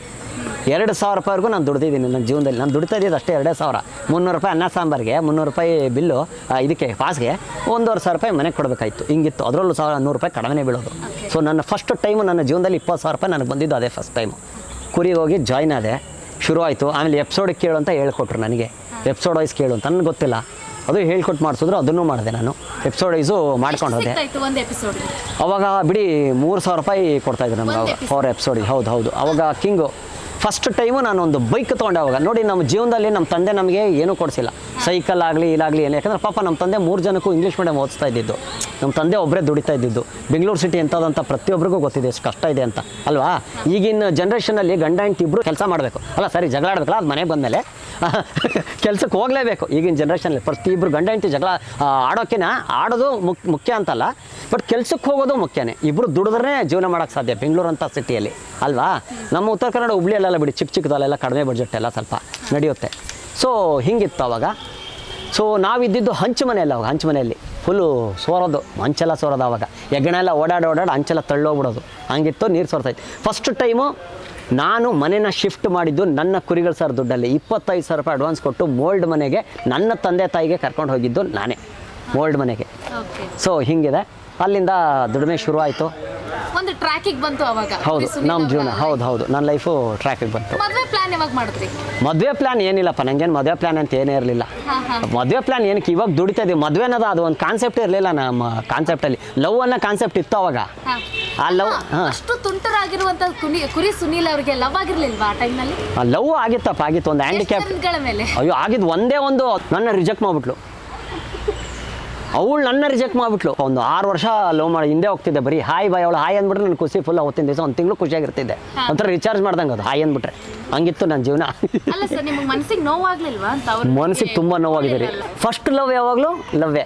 ಎರಡು ಸಾವಿರ ರೂಪಾಯಿವರೆಗೂ ನಾನು ದುಡ್ದಿದ್ದೀನಿ ನನ್ನ ಜೀವನದಲ್ಲಿ. ನಾನು ದುಡಿತಾ ಇದ್ದಿದ್ದು ಅಷ್ಟೇ ಎರಡೇ ಸಾವಿರ. ಮುನ್ನೂರು ರೂಪಾಯಿ ಅನ್ನ ಸಾಂಬಾರಿಗೆ, ಮುನ್ನೂರು ರೂಪಾಯಿ ಬಿಲ್ಲು ಇದಕ್ಕೆ ಪಾಸ್ಗೆ ಒಂದೂವರೆ ಸಾವಿರ ರೂಪಾಯಿ ಮನೆಗೆ ಕೊಡಬೇಕಾಯ್ತು. ಹಿಂಗಿತ್ತು. ಅದರಲ್ಲೂ ಸಾವಿರ ನೂರು ರೂಪಾಯಿ ಕಡಿಮೆ ಬೀಳೋದು. ಸೊ ನನ್ನ ಫಸ್ಟ್ ಟೈಮು ನನ್ನ ಜೀವನದಲ್ಲಿ ಇಪ್ಪತ್ತು ಸಾವಿರ ರೂಪಾಯಿ ನನಗೆ ಬಂದಿದ್ದು ಅದೇ ಫಸ್ಟ್ ಟೈಮು ಕುರಿಗೆ ಹೋಗಿ ಜಾಯ್ನ್ ಆದೆ. ಶುರು ಆಯಿತು ಆಮೇಲೆ ಎಪಿಸೋಡ್ ಕೇಳು ಅಂತ ಹೇಳ್ಕೊಟ್ರು ನನಗೆ. ಎಪಿಸೋಡ್ ವೈಸ್ ಕೇಳು ಅಂತ. ನನಗೆ ಗೊತ್ತಿಲ್ಲ. ಅದು ಹೇಳ್ಕೊಟ್ಟು ಮಾಡಿಸಿದ್ರು ಅದನ್ನು ಮಾಡಿದೆ ನಾನು. ಎಪಿಸೋಡ್ ವೈಸು ಮಾಡ್ಕೊಂಡು ಹೋದೆ ಎಪಿಸೋಡ್ ಅವಾಗ ಬಿಡಿ ಮೂರು ಸಾವಿರ ರೂಪಾಯಿ ಕೊಡ್ತಾಯಿದ್ರು ನಮ್ಗೆ ಅವಾಗ ಫೋರ್ ಫಾರ್ ಎಪಿಸೋಡಿಗೆ ಹೌದು ಹೌದು. ಅವಾಗ ಕಿಂಗು ಫಸ್ಟ್ ಟೈಮು ನಾನು ಒಂದು ಬೈಕ್ ತೊಗೊಂಡೆ ಅವಾಗ. ನೋಡಿ ನಮ್ಮ ಜೀವನದಲ್ಲಿ ನಮ್ಮ ತಂದೆ ನಮಗೆ ಏನೂ ಕೊಡಿಸಿಲ್ಲ. ಸೈಕಲ್ ಆಗಲಿ ಇಲ್ಲಾಗಲಿ ಏನು. ಯಾಕಂದ್ರೆ ಪಾಪ ನಮ್ಮ ತಂದೆ ಮೂರು ಜನಕ್ಕೂ ಇಂಗ್ಲೀಷ್ ಮೀಡಿಯಮ್ ಓದಿಸ್ತಾ ಇದ್ದಿದ್ದು. ನಮ್ಮ ತಂದೆ ಒಬ್ಬರೇ ದುಡಿತಾ ಇದ್ದಿದ್ದು. ಬೆಂಗಳೂರು ಸಿಟಿ ಎಂಥದಂತ ಪ್ರತಿಯೊಬ್ಬರಿಗೂ ಗೊತ್ತಿದೆ ಎಷ್ಟು ಕಷ್ಟ ಇದೆ ಅಂತ. ಅಲ್ವಾ? ಈಗಿನ ಜನ್ರೇಷನಲ್ಲಿ ಗಂಡ ಹೆಂಡ್ತಿ ಇಬ್ಬರು ಕೆಲಸ ಮಾಡಬೇಕು. ಅಲ್ಲ ಸರಿ ಜಗಳ ಆಡಬೇಕಲ್ಲ ಅದು ಮನೆಗೆ ಬಂದಮೇಲೆ. (laughs) ಕೆಲಸಕ್ಕೆ ಹೋಗಲೇಬೇಕು. ಈಗಿನ ಜನ್ರೇಷನಲ್ಲಿ ಪ್ರತಿಯೊಬ್ಬರು ಗಂಡ ಹೆಂಡತಿ ಜಗಳ ಆಡೋಕ್ಕಿನ ಆಡೋದು ಮುಕ್ ಮುಖ್ಯ ಅಂತಲ್ಲ ಬಟ್ ಕೆಲ್ಸಕ್ಕೆ ಹೋಗೋದು ಮುಖ್ಯನೇ. ಇಬ್ಬರು ದುಡಿದ್ರೆ ಜೀವನ ಮಾಡೋಕ್ಕೆ ಸಾಧ್ಯ ಬೆಂಗಳೂರು ಅಂತ ಸಿಟಿಯಲ್ಲಿ ಅಲ್ವಾ? ನಮ್ಮ ಉತ್ತರ ಕನ್ನಡ ಹುಬ್ಳಿಯಲ್ಲೆಲ್ಲ ಬಿಡಿ, ಚಿಕ್ಕ ಚಿಕ್ಕದಲ್ಲೆಲ್ಲ ಕಡಿಮೆ ಬಡ್ಜೆಟ್ ಎಲ್ಲ ಸ್ವಲ್ಪ ನಡೆಯುತ್ತೆ. ಸೊ ಹಿಂಗಿತ್ತು ಅವಾಗ. ಸೊ ನಾವಿದ್ದಿದ್ದು ಹಂಚು ಮನೆಯಲ್ಲಿ ಅವಾಗ, ಹಂಚು ಮನೆಯಲ್ಲಿ. ಫುಲ್ಲು ಸೋರೋದು, ಹಂಚೆಲ್ಲ ಸೋರೋದು ಅವಾಗ. ಹೆಗ್ಗಣ ಎಲ್ಲ ಓಡಾಡಿ ಓಡಾಡಿ ಹಂಚೆಲ್ಲ ತಳ್ಳೋಗ್ಬಿಡೋದು ಹಂಗಿತ್ತು, ನೀರು ಸೋರ್ತೈತೆ ಫಸ್ಟ್ ಟೈಮು ನಾನು ಮನೆನ ಶಿಫ್ಟ್ ಮಾಡಿದ್ದು ನನ್ನ ಕುರಿಗಳ ಸರ್ ದುಡ್ಡಲ್ಲಿ. ಇಪ್ಪತ್ತೈದು ಸಾವಿರ ರೂಪಾಯಿ ಅಡ್ವಾನ್ಸ್ ಕೊಟ್ಟು ಮೋಲ್ಡ್ ಮನೆಗೆ ನನ್ನ ತಂದೆ ತಾಯಿಗೆ ಕರ್ಕೊಂಡು ಹೋಗಿದ್ದು ನಾನೇ. ಮೋಲ್ಡ್ ಮನೆಗೆ. ಸೊ ಹಿಂಗಿದೆ. ಅಲ್ಲಿಂದ ದುಡಿಮೆ ಶುರುವಾಯಿತು. ಆಯಿತು ಒಂದು ಟ್ರ್ಯಾಕಿಗೆ ಬಂತು ಅವಾಗ. ಹೌದು ನಮ್ಮ ಜೀವನ ಹೌದು ಹೌದು. ನನ್ನ ಲೈಫು ಟ್ರಾಫಿಕ್ ಬಂತು. ಮದುವೆ ಪ್ಲಾನ್ ಯಾವಾಗ ಮಾಡಿದ್ರಿ? ಮದುವೆ ಪ್ಲಾನ್ ಏನಿಲ್ಲಪ್ಪ ನನಗೇನು ಮದುವೆ ಪ್ಲಾನ್ ಅಂತ ಏನೇ ಇರಲಿಲ್ಲ. ಮದುವೆ ಪ್ಲಾನ್ ಏನಕ್ಕೆ ಇವಾಗ ದುಡಿತಾ ಇದೀವಿ. ಮದುವೆ ಅನ್ನೋದು ಅದು ಒಂದು ಕಾನ್ಸೆಪ್ಟ್ ಇರಲಿಲ್ಲ ನಮ್ಮ ಕಾನ್ಸೆಪ್ಟಲ್ಲಿ ಲವ್ ಅನ್ನೋ ಕಾನ್ಸೆಪ್ಟ್ ಇತ್ತು ಅವಾಗ. ಆ ಲವ್ ಅಷ್ಟು ತುಂಟರಾಗಿರುವಂತ ಕುನಿ ಕುರಿ ಸುನೀಲ್ ಅವರಿಗೆ ಲವ್ ಆಗಿರ್ಲಿಲ್ವಾ ಆ ಟೈಮ್ನಲ್ಲಿ ಲವ್ ಆಗಿತ್ತಪ್ಪ ಆಗಿತ್ತು ಒಂದು ಹ್ಯಾಂಡಿಕ್ಯಾಪ್ ಮೇಲೆ? ಅಯ್ಯೋ ಆಗಿದ್ದು ಒಂದೇ ಒಂದು ನನ್ನ ರಿಜೆಕ್ಟ್ ಮಾಡಿಬಿಟ್ಲು. ಅವಳು ನನ್ನ ರಿಜೆಕ್ಟ್ ಮಾಡಿಬಿಟ್ಲು. ಒಂದು ಆರು ವರ್ಷ ಲವ್ ಮಾಡಿ ಹಿಂದೆ ಹೋಗ್ತಿದ್ದೆ ಬರೀ ಹಾಯ್ ಬಾಯ್ ಅವಳು. ಹಾಯ್ ಅಂದ್ಬಿಟ್ರೆ ನನ್ನ ಖುಷಿ ಫುಲ್ ಅವತ್ತಿನ ದಿವಸ ಒಂದು ತಿಂಗಳು ಖುಷಿಯಾಗಿರ್ತಿದ್ದೆ. ಒಂಥರ ರಿಚಾರ್ಜ್ ಮಾಡ್ದಂಗೆ ಅದು. ಹಾಯ್ ಅಂದ್ಬಿಟ್ರೆ. ಹಂಗಿತ್ತು ನನ್ನ ಜೀವನ. ಅಲ್ಲ ಸರ್ ನಿಮಗೆ ಮನಸ್ಸಿಗೆ ನೋವಾಗ್ಲಿಲ್ವಾ ಮನಸ್ಸಿಗೆ ತುಂಬ ನೋವಾಗಿದೆ ರೀ. ಫಸ್ಟ್ ಲವ್ ಯಾವಾಗಲೂ ಲವ್ವೇ.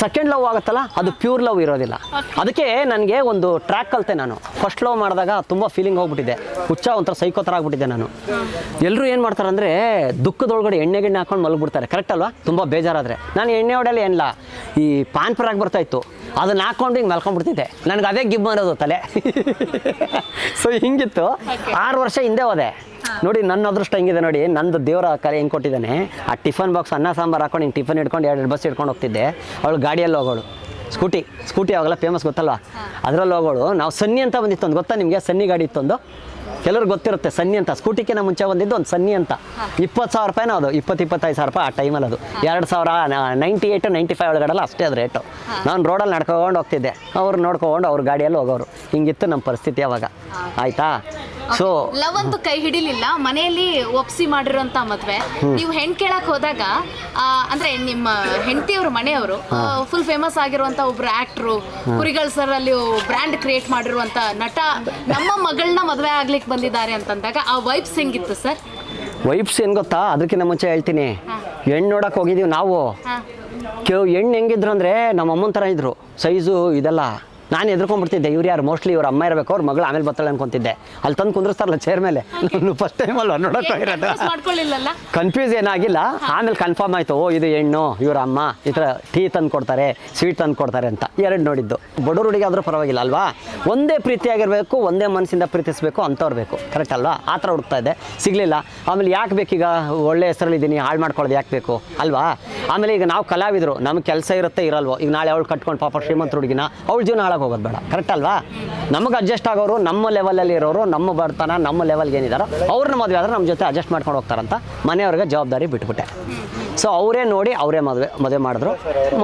ಸೆಕೆಂಡ್ ಲವ್ ಆಗುತ್ತಲ್ಲ ಅದು ಪ್ಯೂರ್ ಲವ್ ಇರೋದಿಲ್ಲ. ಅದಕ್ಕೆ ನನಗೆ ಒಂದು ಟ್ರ್ಯಾಕ್ ಕಲಿತೆ ನಾನು. ಫಸ್ಟ್ ಲವ್ ಮಾಡಿದಾಗ ತುಂಬ ಫೀಲಿಂಗ್ ಹೋಗ್ಬಿಟ್ಟಿದೆ. ಹುಚ್ಚ ಒಂಥರ ಸೈಕೋ ಥರ ಆಗ್ಬಿಟ್ಟಿದ್ದೆ ನಾನು. ಎಲ್ಲರೂ ಏನು ಮಾಡ್ತಾರೆ ಅಂದರೆ ದುಃಖದೊಳಗಡೆ ಎಣ್ಣೆ ಗಿಣ್ಣೆ ಹಾಕೊಂಡು ಮಲಗಿಬಿಡ್ತಾರೆ. ಕರೆಕ್ಟ್ ಅಲ್ವಾ? ತುಂಬ ಬೇಜಾರಾದರೆ. ನಾನು ಎಣ್ಣೆ ಹೊಡೆಯಲ್ಲಿ ಏನಿಲ್ಲ ಈ ಪಾನ್ ಬರ್ತಾಯಿತ್ತು ಅದನ್ನ ಹಾಕೊಂಡು ಹಿಂಗೆ ಮಲ್ಕೊಂಡ್ಬಿಡ್ತಿದ್ದೆ. ನನಗೆ ಅದೇ ಗಿಬ್ ಮಾಡೋದು ತಲೆ. ಸೊ ಹಿಂಗಿತ್ತು. ಆರು ವರ್ಷ ಹಿಂದೆ ಹೋದೆ. ನೋಡಿ ನನ್ನ ಅದೃಷ್ಟ ಹೆಂಗಿದೆ ನೋಡಿ. ನಂದು ದೇವರ ಕಲೆ ಹೆಂಗೆ ಕೊಟ್ಟಿದ್ದಾನೆ. ಆ ಟಿಫನ್ ಬಾಕ್ಸ್ ಅನ್ನ ಸಾಂಬಾರು ಹಾಕೊಂಡು ಹಿಂಗೆ ಟಿಫನ್ ಹಿಡ್ಕೊಂಡು ಎರಡು ಬಸ್ ಹಿಡ್ಕೊಂಡು ಹೋಗ್ತಿದ್ದೆ. ಅವಳು ಗಾಡಿಯಲ್ಲಿ ಹೋಗೋಳು. ಸ್ಕೂಟಿ. ಸ್ಕೂಟಿ ಅವಾಗೆಲ್ಲ ಫೇಮಸ್ ಗೊತ್ತಲ್ವಾ? ಅದರಲ್ಲಿ ಹೋಗೋಳು. ನಾವು ಸನ್ನಿ ಅಂತ ಬಂದಿತ್ತು ಒಂದು ಗೊತ್ತಾ ನಿಮಗೆ? ಸನ್ನಿ ಗಾಡಿ ಇತ್ತೊಂದು? ಕೆಲವ್ರಿಗೆ ಗೊತ್ತಿರುತ್ತೆ ಸನ್ನಿ ಅಂತ. ಸ್ಕೂಟಿಕ್ಕಿಂತ ಮುಂಚೆ ಬಂದಿದ್ದು ಒಂದು ಸನ್ನಿ ಅಂತ. ಇಪ್ಪತ್ತು ಸಾವಿರ ರೂಪಾಯಿನೋ ಅದು ಇಪ್ಪತ್ತು ಇಪ್ಪತ್ತೈದು ಸಾವಿರ ರೂಪಾಯಿ ಆ ಟೈಮಲ್ಲಿ ಅದು ಎರಡು ಸಾವಿರ ನೈಂಟಿ ಏಯ್ಟು ನೈಂಟಿ ಫೈವ್ ಒಳಗಡೆಲ್ಲ ಅಷ್ಟೇ ಅದು ರೇಟು ನಾನು ರೋಡಲ್ಲಿ ನಡ್ಕೊಂಡು ಹೋಗ್ತಿದ್ದೆ. ಅವ್ರು ನೋಡ್ಕೊಂಡು ಅವ್ರ ಗಾಡಿಯಲ್ಲಿ ಹೋಗೋರು. ಹಿಂಗಿತ್ತು ನಮ್ಮ ಪರಿಸ್ಥಿತಿ ಅವಾಗ. ಆಯಿತಾ? ಸೊ ಲವ್ ಅಂತೂ ಕೈ ಹಿಡಿಲಿಲ್ಲ. ಮನೆಯಲ್ಲಿ ಒಪ್ಸಿ ಮಾಡಿರುವಂತ ಮದ್ವೆ. ನೀವು ಹೆಣ್ ಕೇಳಕ್ ಹೋದಾಗ ಆ, ಅಂದ್ರೆ ನಿಮ್ಮ ಹೆಂಡತಿಯವರು ಮನೆಯವರು ಫುಲ್ ಫೇಮಸ್ ಆಗಿರುವಂತ ಒಬ್ರು ಆಕ್ಟ್ರು ಕುರಿಗಳ ಸರ್ ಅಲ್ಲಿ ಬ್ರ್ಯಾಂಡ್ ಕ್ರಿಯೇಟ್ ಮಾಡಿರುವಂತ ನಟ ನಮ್ಮ ಮಗಳನ್ನ ಮದ್ವೆ ಆಗ್ಲಿಕ್ಕೆ ಬಂದಿದ್ದಾರೆ ಅಂತಂದಾಗ ಆ ವೈಬ್ಸ್ ಹೆಂಗಿತ್ತು ಸರ್ ವೈಬ್ಸ್ ಏನು ಗೊತ್ತಾ? ಅದಕ್ಕಿಂತ ಮುಂಚೆ ಹೇಳ್ತೀನಿ. ಹೆಣ್ಣು ನೋಡಕ್ಕೆ ಹೋಗಿದ್ದೀವಿ ನಾವು. ಹಾ. ಕೆವ್ ಹೆಣ್ಣು ಹೆಂಗಿದ್ರು ಅಂದರೆ ನಮ್ಮ ಅಮ್ಮನ ಥರ ಇದ್ರು. ಸೈಜು ಇದೆಲ್ಲ. ನಾನು ಎದ್ಕೊಂಡ್ಬಿಡ್ತಿದ್ದೆ ಇವ್ರು ಯಾರು? ಮೋಸ್ಟ್ಲಿ ಇವ್ರ ಅಮ್ಮ ಇರಬೇಕು. ಅವ್ರ ಮಗಳು ಆಮೇಲೆ ಬರ್ತಾಳೆ ಅನ್ಕೊಂತಿದ್ದೆ. ಅಲ್ಲಿ ತಂದು ಕುಂದ್ರಿಸ್ತಾರಲ್ಲ ಚೇರ್ ಮೇಲೆ. ನಾನು ಫಸ್ಟ್ ಟೈಮ್ ಅಲ್ಲ Confuse ಕನ್ಫ್ಯೂಸ್ ಏನಾಗಿಲ್ಲ. ಆಮೇಲೆ ಕನ್ಫರ್ಮ್ ಆಯ್ತು. ಓ ಇದು ಹೆಣ್ಣು ಇವ್ರ ಅಮ್ಮ. ಈ ಥರ ಟೀ ತಂದು ಕೊಡ್ತಾರೆ ಸ್ವೀಟ್ ತಂದು ಕೊಡ್ತಾರೆ ಅಂತ. ಎರಡು ನೋಡಿದ್ದು. ಬಡವ್ರ ಹುಡುಗಿ ಆದರೂ ಪರವಾಗಿಲ್ಲ ಅಲ್ವಾ? ಒಂದೇ ಪ್ರೀತಿಯಾಗಿರಬೇಕು ಒಂದೇ ಮನಸ್ಸಿಂದ ಪ್ರೀತಿಸಬೇಕು ಅಂಥವ್ರು ಬೇಕು. ಕರೆಕ್ಟ್ ಅಲ್ವಾ? ಆ ಥರ ಹುಡುಕ್ತಾ ಇದ್ದೆ. ಸಿಗಲಿಲ್ಲ. ಆಮೇಲೆ ಯಾಕೆ ಬೇಕೀಗ? ಒಳ್ಳೆ ಹೆಸರಲ್ಲಿದ್ದೀನಿ ಹಾಳು ಮಾಡ್ಕೊಳ್ಳೋದು ಯಾಕೆ ಬೇಕು? ಅಲ್ವಾ? ಆಮೇಲೆ ಈಗ ನಾವು ಕಲಾವಿದರು. ನಮ್ಗೆ ಕೆಲಸ ಇರುತ್ತೆ ಇರಲ್ವೋ? ಈಗ ನಾಳೆ ಅವಳು ಕಟ್ಕೊಂಡು ಪಾಪ ಶ್ರೀಮಂತ ಹುಡುಗಿನ ಅವಳು ಜೀವನ ಹಾಳಾಗಿ ಹೋಗೋದು ಬೇಡ ಕರೆಕ್ಟ್ ಅಲ್ವಾ? ನಮಗೆ ಅಡ್ಜಸ್ಟ್ ಆಗೋರು ನಮ್ಮ ಲೆವೆಲಲ್ಲಿ ಇರೋರು ನಮ್ಮ ಬರ್ತನ ನಮ್ಮ ಲೆವೆಲ್ಗೆ ಏನಿದಾರೋ ಅವ್ರನ್ನ ಮದುವೆ ಆದ್ರೆ ನಮ್ಮ ಜೊತೆ ಅಡ್ಜಸ್ಟ್ ಮಾಡ್ಕೊಂಡು ಹೋಗ್ತಾರಂತ ಮನೆಯವ್ರಿಗೆ ಜವಾಬ್ದಾರಿ ಬಿಟ್ಬಿಟ್ಟೆ. ಸೊ ಅವರೇ ನೋಡಿ ಅವರೇ ಮದುವೆ ಮದುವೆ ಮಾಡಿದ್ರು.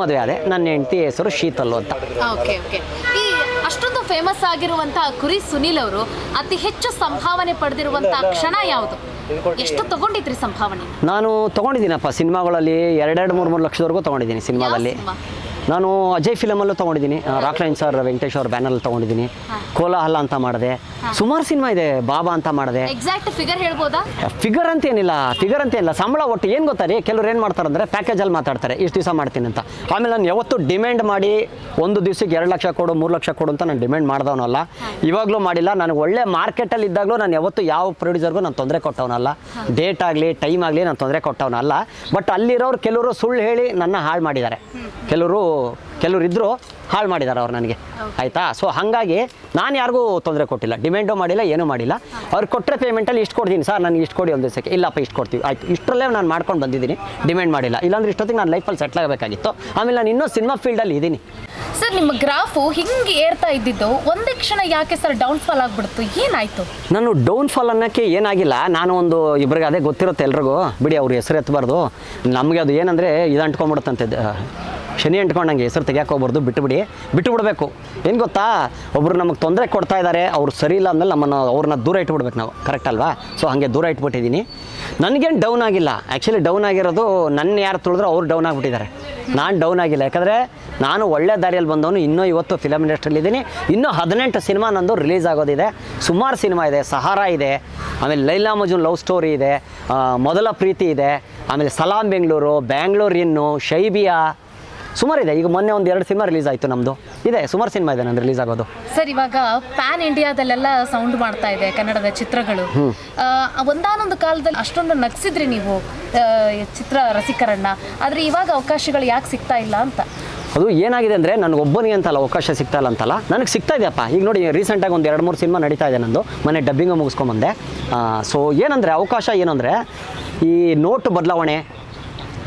ಮದುವೆ ಆದೆ. ನನ್ನ ಹೆಂಡತಿ ಹೆಸರು ಶೀತಲ್ಲು ಅಂತ. ಓಕೆ ಓಕೆ ಈ ಅಷ್ಟೊಂದು ಫೇಮಸ್ ಆಗಿರುವಂತ ಕುರಿ ಸುನೀಲ್ ಅವರು ಅತಿ ಹೆಚ್ಚು ಸಂಭಾವನೆ ಪಡೆದಿರುವಂತ ಕ್ಷಣ ಯಾವುದು? ಎಷ್ಟು ತಗೊಂಡಿದ್ರಿ ಸಂಭಾವನೆ? ನಾನು ತೊಗೊಂಡಿದ್ದೀನಪ್ಪ. ಸಿನಿಮಾಗಳಲ್ಲಿ ಎರಡೆರಡು ಮೂರು ಮೂರು ಲಕ್ಷದವರೆಗೂ ತಗೊಂಡಿದ್ದೀನಿ ಸಿನಿಮಾದಲ್ಲಿ. ಸಿನಿಮಾ? ನಾನು ಅಜಯ್ ಫಿಲಮಲ್ಲೂ ತೊಗೊಂಡಿದ್ದೀನಿ. ರಾಕ್ಲೈನ್ ಸರ್ ವೆಂಕಟೇಶ್ ಅವ್ರ ಬ್ಯಾನಲ್ಲಿ ತೊಗೊಂಡಿದ್ದೀನಿ. ಕೋಲಾಹಲ ಅಂತ ಮಾಡಿದೆ. ಸುಮಾರು ಸಿನಿಮಾ ಇದೆ ಬಾಬಾ ಅಂತ ಮಾಡಿದೆ. ಎಕ್ಸಾಕ್ಟ್ ಫಿಗರ್ ಹೇಳ್ಬೋದಾ? ಫಿಗರ್ ಅಂತ ಏನಿಲ್ಲ ಫಿಗರ್ ಅಂತ ಏನಿಲ್ಲ ಸಂಬಳ ಒಟ್ಟು ಏನು ಗೊತ್ತಾ ರೀ? ಕೆಲವ್ರು ಏನು ಮಾಡ್ತಾರೆ ಅಂದರೆ ಪ್ಯಾಕೇಜಲ್ಲಿ ಮಾತಾಡ್ತಾರೆ ಇಷ್ಟು ದಿವಸ ಮಾಡ್ತೀನಿ ಅಂತ. ಆಮೇಲೆ ನಾನು ಯಾವತ್ತೂ ಡಿಮ್ಯಾಂಡ್ ಮಾಡಿ ಒಂದು ದಿವಸಕ್ಕೆ ಎರಡು ಲಕ್ಷ ಕೊಡು ಮೂರು ಲಕ್ಷ ಕೊಡು ಅಂತ ನಾನು ಡಿಮ್ಯಾಂಡ್ ಮಾಡ್ದವನಲ್ಲ. ಇವಾಗಲೂ ಮಾಡಿಲ್ಲ ನನಗೆ ಒಳ್ಳೆ ಮಾರ್ಕೆಟಲ್ಲಿ ಇದ್ದಾಗಲೂ ನಾನು ಯಾವತ್ತೂ ಯಾವ ಪ್ರೊಡ್ಯೂಸರ್ಗೂ ನಾನು ತೊಂದರೆ ಕೊಟ್ಟವನಲ್ಲ. ಡೇಟ್ ಆಗಲಿ ಟೈಮ್ ಆಗಲಿ ನಾನು ತೊಂದರೆ ಕೊಟ್ಟವನಲ್ಲ. ಬಟ್ ಅಲ್ಲಿರೋರು ಕೆಲವರು ಸುಳ್ಳು ಹೇಳಿ ನನ್ನ ಹಾಳು ಮಾಡಿದ್ದಾರೆ. ಕೆಲವರು ಕೆಲವರು ಇದ್ದರು ಹಾಳು ಮಾಡಿದ್ದಾರೆ ಅವ್ರು ನನಗೆ. ಆಯಿತಾ? ಸೊ ಹಾಗಾಗಿ ನಾನು ಯಾರಿಗೂ ತೊಂದರೆ ಕೊಟ್ಟಿಲ್ಲ. ಡಿಮ್ಯಾಂಡು ಮಾಡಿಲ್ಲ ಏನೂ ಮಾಡಿಲ್ಲ. ಅವ್ರು ಕೊಟ್ಟರೆ ಪೇಮೆಂಟಲ್ಲಿ ಇಷ್ಟು ಕೊಡ್ತೀನಿ. ಸರ್ ನನಗೆ ಇಷ್ಟು ಕೊಡಿ ಒಂದು ದಿವಸಕ್ಕೆ. ಇಲ್ಲಪ್ಪ ಇಷ್ಟು ಕೊಡ್ತೀವಿ. ಆಯಿತು. ಇಷ್ಟರಲ್ಲೇ ನಾನು ಮಾಡ್ಕೊಂಡು ಬಂದಿದ್ದೀನಿ. ಡಿಮ್ಯಾಂಡ್ ಮಾಡಿಲ್ಲ. ಇಲ್ಲಾಂದ್ರೆ ಇಷ್ಟೊತ್ತಿಗೆ ನಾನು ಲೈಫಲ್ಲಿ ಸೆಟ್ಲ್ ಆಗಬೇಕಾಗಿತ್ತು. ಆಮೇಲೆ ನಾನು ಇನ್ನೂ ಸಿನಿಮಾ ಫೀಲ್ಡಲ್ಲಿ ಇದ್ದೀನಿ ಸರ್ ನಿಮ್ಮ ಗ್ರಾಫು ಹಿಂಗೆ ಏರ್ತಾ ಇದ್ದಿದ್ದು ಒಂದೇ ಕ್ಷಣ ಯಾಕೆ ಸರ್ ಡೌನ್ಫಾಲ್ ಆಗಿಬಿಡ್ತು? ಏನಾಯ್ತು? ನಾನು ಡೌನ್ಫಾಲ್ ಅನ್ನೋಕ್ಕೆ ಏನಾಗಿಲ್ಲ. ನಾನು ಒಂದು ಇಬ್ಬರಿಗೆ ಅದೇ ಗೊತ್ತಿರುತ್ತೆ ಎಲ್ರಿಗೂ. ಬಿಡಿ ಅವ್ರ ಹೆಸರು ಎತ್ತಬಾರ್ದು ನಮಗೆ ಅದು ಏನಂದರೆ ಇದು ಅಂಟ್ಕೊಂಡ್ಬಿಡುತ್ತಂತೆ. ದ- ಶನಿ ಅಂಟ್ಕೊಂಡಂಗೆ ಹೆಸರು ತೆಗಿಯಕ್ಕೆ ಹೋಗ್ಬಾರ್ದು ಬಿಟ್ಟುಬಿಡಿ. ಬಿಟ್ಟು ಬಿಡಬೇಕು ಏನು ಗೊತ್ತಾ? ಒಬ್ಬರು ನಮಗೆ ತೊಂದರೆ ಕೊಡ್ತಾ ಇದ್ದಾರೆ ಅವ್ರು ಸರಿ ಇಲ್ಲ ಅಂದಮೇಲೆ ನಮ್ಮನ್ನು ಅವ್ರನ್ನ ದೂರ ಇಟ್ಬಿಡ್ಬೇಕು ನಾವು. ಕರೆಕ್ಟ್ ಅಲ್ವಾ? ಸೊ ಹಾಗೆ ದೂರ ಇಟ್ಬಿಟ್ಟಿದ್ದೀನಿ ನನಗೇನು ಡೌನ್ ಆಗಿಲ್ಲ. ಆ್ಯಕ್ಚುಲಿ ಡೌನ್ ಆಗಿರೋದು ನನ್ನ ಯಾರು ತುಳಿದ್ರು ಅವ್ರು ಡೌನ್ ಆಗಿಬಿಟ್ಟಿದ್ದಾರೆ. ನಾನು ಡೌನ್ ಆಗಿಲ್ಲ. ಯಾಕಂದರೆ ನಾನು ಒಳ್ಳೆ ದಾರಿಯಲ್ಲಿ ಬಂದವನು ಇನ್ನೂ ಇವತ್ತು ಫಿಲಮ್ ಇಂಡಸ್ಟ್ರಿಯಲ್ಲಿ ಇದ್ದೀನಿ ಇನ್ನೂ ಹದಿನೆಂಟು ಸಿನಿಮಾ ನಂದು ರಿಲೀಸ್ ಆಗೋದಿದೆ. ಸುಮಾರು ಸಿನಿಮಾ ಇದೆ. ಸಹಾರಾ ಇದೆ. ಆಮೇಲೆ ಲೈಲಾ ಮಜುನ್ ಲವ್ ಸ್ಟೋರಿ ಇದೆ. ಮೊದಲ ಪ್ರೀತಿ ಇದೆ. ಆಮೇಲೆ ಸಲಾಂ ಬೆಂಗಳೂರು, ಬ್ಯಾಂಗ್ಳೂರ್ ಇನ್ನು, ಶೈಬಿಯಾ ಸುಮಾರು ಇದೆ. ಈಗ ಮೊನ್ನೆ ಒಂದು ಎರಡು ಸಿನಿಮಾ ರಿಲೀಸ್ ಆಯ್ತು ನಮ್ಮದು ಇದೆ ಸುಮಾರು ಸಿನಿಮಾ ಇದೆ ನಂದು ರಿಲೀಸ್ ಆಗೋದು. ಸರ್ ಇವಾಗ ಪ್ಯಾನ್ ಇಂಡಿಯಾದಲ್ಲೆಲ್ಲ ಸೌಂಡ್ ಮಾಡ್ತಾ ಇದೆ ಕನ್ನಡದ ಚಿತ್ರಗಳು. ಒಂದಾನೊಂದು ಕಾಲದಲ್ಲಿ ಅಷ್ಟೊಂದು ನಗ್ಸಿದ್ರಿ ನೀವು ಚಿತ್ರ ರಸಿಕರಣ್ಣ ಆದ್ರೆ ಇವಾಗ ಅವಕಾಶಗಳು ಯಾಕೆ ಸಿಗ್ತಾ ಇಲ್ಲ ಅಂತ? ಅದು ಏನಾಗಿದೆ ಅಂದರೆ ನನಗೆ ಒಬ್ಬನಿಗೆ ಅಂತಲ್ಲ ಅವಕಾಶ ಸಿಗ್ತಾ ಇಲ್ಲ ಅಂತಲ್ಲ. ನನಗೆ ಸಿಗ್ತಾ ಇದೆಯಪ್ಪ ಈಗ ನೋಡಿ ರೀಸೆಂಟಾಗಿ ಒಂದು ಎರಡು ಮೂರು ಸಿನಿಮಾ ನಡೀತಾ ಇದೆ ನಂದು. ಮನೆ ಡಬ್ಬಿಂಗು ಮುಗಿಸ್ಕೊಂಬಂದೆ ಸೊ ಏನಂದರೆ ಅವಕಾಶ ಏನಂದರೆ ಈ ನೋಟು ಬದಲಾವಣೆ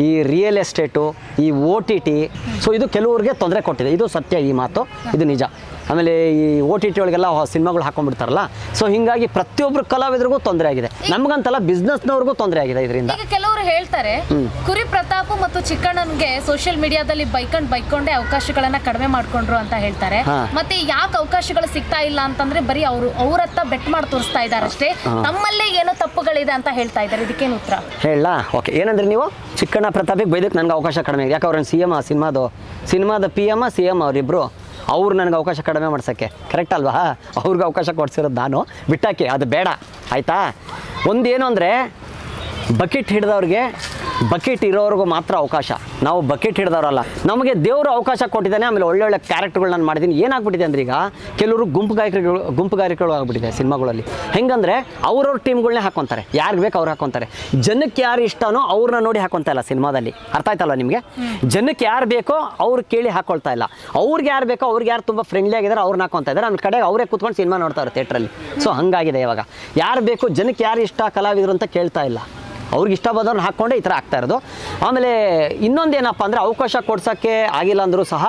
ಈ ರಿಯಲ್ ಎಸ್ಟೇಟು ಈ ಓ ಟಿ ಟಿ ಸೊ ಇದು ಕೆಲವ್ರಿಗೆ ತೊಂದರೆ ಕೊಟ್ಟಿದೆ. ಇದು ಸತ್ಯ, ಈ ಮಾತು. ಇದು ನಿಜ. ಆಮೇಲೆ ಈ ಓ ಟಿ ಟಿ ಒಳಗೆಲ್ಲ ಸಿನಿಮಾಗಳು ಹಾಕೊಂಡ್ಬಿಡ್ತಾರಲ್ಲ? ಸೊ ಹಿಂಗಾಗಿ ಪ್ರತಿಯೊಬ್ಬರು ಕಲಾವಿದರಿಗೂ ತೊಂದರೆ ಆಗಿದೆ. ನಮಗಂತಲ್ಲ ಬಿಸ್ನೆಸ್ನವ್ರಿಗೂ ತೊಂದರೆ ಆಗಿದೆ ಇದರಿಂದ. ಈಗ ಕೆಲವರು ಹೇಳ್ತಾರೆ ಕುರಿ ಪ್ರತಾಪ್ ಮತ್ತು ಚಿಕ್ಕಣ್ಣನ್ಗೆ ಸೋಷಿಯಲ್ ಮೀಡಿಯಾದಲ್ಲಿ ಬೈಕೊಂಡ್ ಬೈಕೊಂಡೆ ಅವಕಾಶಗಳನ್ನ ಕಡಿಮೆ ಮಾಡ್ಕೊಂಡ್ರು ಅಂತ ಹೇಳ್ತಾರೆ. ಮತ್ತೆ ಯಾಕೆ ಅವಕಾಶಗಳು ಸಿಗ್ತಾ ಇಲ್ಲ ಅಂತಂದ್ರೆ ಬರೀ ಅವರು ಅವ್ರತ್ತ ಬೆಟ್ ಮಾಡಿ ತೋರಿಸ್ತಾ ಇದ್ದಾರೆ ಅಷ್ಟೇ. ತಮ್ಮಲ್ಲೇ ಏನೋ ತಪ್ಪುಗಳಿದೆ ಅಂತ ಹೇಳ್ತಾ ಇದ್ದಾರೆ. ಇದಕ್ಕೇನು ಉತ್ತರ? ಹೇಳ ಓಕೆ ಏನಂದ್ರೆ ನೀವು? ಚಿಕ್ಕಣ್ಣ ಪ್ರತಾಪಿಗೆ ಬೈದಕ್ಕೆ ನನಗೆ ಅವಕಾಶ ಕಡಿಮೆ ಇದೆ ಯಾಕೆ ಅವ್ರನ್ನ ಸಿ ಎಂ ಸಿನಿಮಾದು ಸಿನಿಮಾದ ಪಿ ಎಂ ಸಿ ಎಂ ಅವರಿಬ್ಬರು ಅವ್ರು ನನಗೆ ಅವಕಾಶ ಕಡಿಮೆ ಮಾಡ್ಸೋಕ್ಕೆ. ಕರೆಕ್ಟ್ ಅಲ್ವಾ? ಅವ್ರಿಗೆ ಅವಕಾಶ ಕೊಡ್ಸಿರೋದು ನಾನು. ಬಿಟ್ಟಾಕಿ, ಅದು ಬೇಡ. ಆಯಿತಾ? ಒಂದೇನು ಅಂದರೆ ಬಕೆಟ್ ಹಿಡಿದವ್ರಿಗೆ ಬಕೆಟ್ ಇರೋವರೆಗೂ ಮಾತ್ರ ಅವಕಾಶ. ನಾವು ಬಕೆಟ್ ಹಿಡ್ದವ್ರಲ್ಲ. ನಮಗೆ ದೇವರು ಅವಕಾಶ ಕೊಟ್ಟಿದ್ದಾನೆ ಆಮೇಲೆ ಒಳ್ಳೊಳ್ಳೆ ಕ್ಯಾರೆಕ್ಟರ್ಗಳು ನಾನು ಮಾಡಿದ್ದೀನಿ. ಏನಾಗ್ಬಿಟ್ಟಿದೆ ಅಂದ್ರೆ ಈಗ ಕೆಲವರು ಗುಂಪು ಗಾಯಕರುಗಳು ಗುಂಪು ಗಾಯಕಗಳು ಆಗ್ಬಿಟ್ಟಿದೆ ಸಿನಿಮಾಗಳಲ್ಲಿ. ಹೆಂಗಂದ್ರೆ ಅವ್ರವ್ರ ಟೀಮ್ಗಳನ್ನೇ ಹಾಕೊತಾರೆ. ಯಾರಿಗೆ ಬೇಕು ಅವ್ರು ಹಾಕೊತಾರೆ. ಜನಕ್ಕೆ ಯಾರು ಇಷ್ಟನೋ ಅವ್ರನ್ನ ನೋಡಿ ಹಾಕೊತಾ ಇಲ್ಲ ಸಿನಿಮಾದಲ್ಲಿ. ಅರ್ಥ ಆಯ್ತಲ್ಲ ನಿಮಗೆ? ಜನಕ್ಕೆ ಯಾರು ಬೇಕೋ ಅವ್ರು ಕೇಳಿ ಹಾಕೊಳ್ತಾ ಇಲ್ಲ. ಅವ್ರಿಗೆ ಯಾರು ಬೇಕೋ ಅವ್ರಿಗೆ ಯಾರು ತುಂಬ ಫ್ರೆಂಡ್ಲಿ ಆಗಿದ್ದಾರೆ ಅವ್ರನ್ನ ಹಾಕೊತಾ ಇದ್ದಾರೆ ಕಡೆ ಕಡೆಗೆ ಅವರೇ ಕೂತ್ಕೊಂಡು ಸಿನಿಮಾ ನೋಡ್ತಾರೆ ಥಿಯೇಟ್ರಲ್ಲಿ ಸೊ ಹಂಗಾಗಿದೆ ಇವಾಗ. ಯಾರು ಬೇಕು ಜನಕ್ಕೆ ಯಾರು ಇಷ್ಟ ಕಲಾವಿದರು ಅಂತ ಕೇಳ್ತಾ ಇಲ್ಲ. ಅವ್ರಿಗೆ ಇಷ್ಟ ಬಂದವ್ರನ್ನ ಹಾಕ್ಕೊಂಡೆ ಈ ಥರ ಆಗ್ತಾ ಇರೋದು. ಆಮೇಲೆ ಇನ್ನೊಂದೇನಪ್ಪ ಅಂದರೆ ಅವಕಾಶ ಕೊಡ್ಸೋಕ್ಕೆ ಆಗಿಲ್ಲ ಅಂದರೂ ಸಹ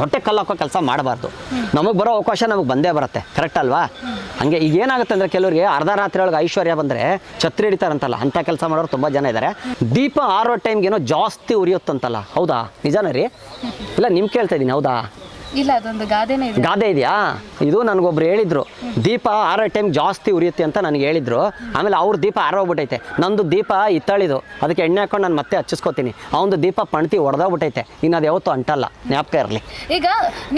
ಹೊಟ್ಟೆ ಕಲ್ಲಾಕೋ ಕೆಲಸ ಮಾಡಬಾರ್ದು. ನಮಗೆ ಬರೋ ಅವಕಾಶ ನಮಗೆ ಬಂದೇ ಬರುತ್ತೆ. ಕರೆಕ್ಟ್ ಅಲ್ವಾ? ಹಾಗೆ ಈಗ ಏನಾಗುತ್ತೆ ಅಂದರೆ ಕೆಲವರಿಗೆ ಅರ್ಧ ರಾತ್ರಿ ಒಳಗೆ ಐಶ್ವರ್ಯ ಬಂದರೆ ಛತ್ರಿ ಹಿಡಿತಾರಂತಲ್ಲ, ಅಂಥ ಕೆಲಸ ಮಾಡೋರು ತುಂಬ ಜನ ಇದ್ದಾರೆ ದೀಪ ಆರೋ ಟೈಮ್ಗೇನೋ ಜಾಸ್ತಿ ಉರಿಯುತ್ತಂತಲ್ಲ. ಹೌದಾ? ನಿಜಾನ ರೀ? ಇಲ್ಲ, ನಿಮ್ಗೆ ಕೇಳ್ತಾ ಇದ್ದೀನಿ ಹೌದಾ? ಇಲ್ಲ ಅದೊಂದು ಗಾದೆನೇ ಇದೆ. ಗಾದೆ ಇದೆಯಾ? ಇದು ನನಗೊಬ್ರು ಹೇಳಿದ್ರು ದೀಪ ಆರೋ ಟೈಮ್ ಜಾಸ್ತಿ ಉರಿಯುತ್ತೆ ಅಂತ ನನಗೆ ಹೇಳಿದ್ರು. ಆಮೇಲೆ ಅವ್ರ ದೀಪ ಆರೋಗ್ಬಿಟ್ಟೈತೆ ನಂದು ದೀಪ ಇತ್ತಳಿದು ಅದಕ್ಕೆ ಎಣ್ಣೆ ಹಾಕೊಂಡು ನಾನು ಮತ್ತೆ ಹಚ್ಚಿಸ್ಕೋತೀನಿ. ಅವನದು ದೀಪ ಪಣ್ತಿ ಹೊಡೆದೋಗ್ಬಿಟ್ಟೈತೆ ಇನ್ನು ಅದು ಯಾವತ್ತೂ ಅಂಟಲ್ಲ ಜ್ಞಾಪಕ ಇರಲಿ. ಈಗ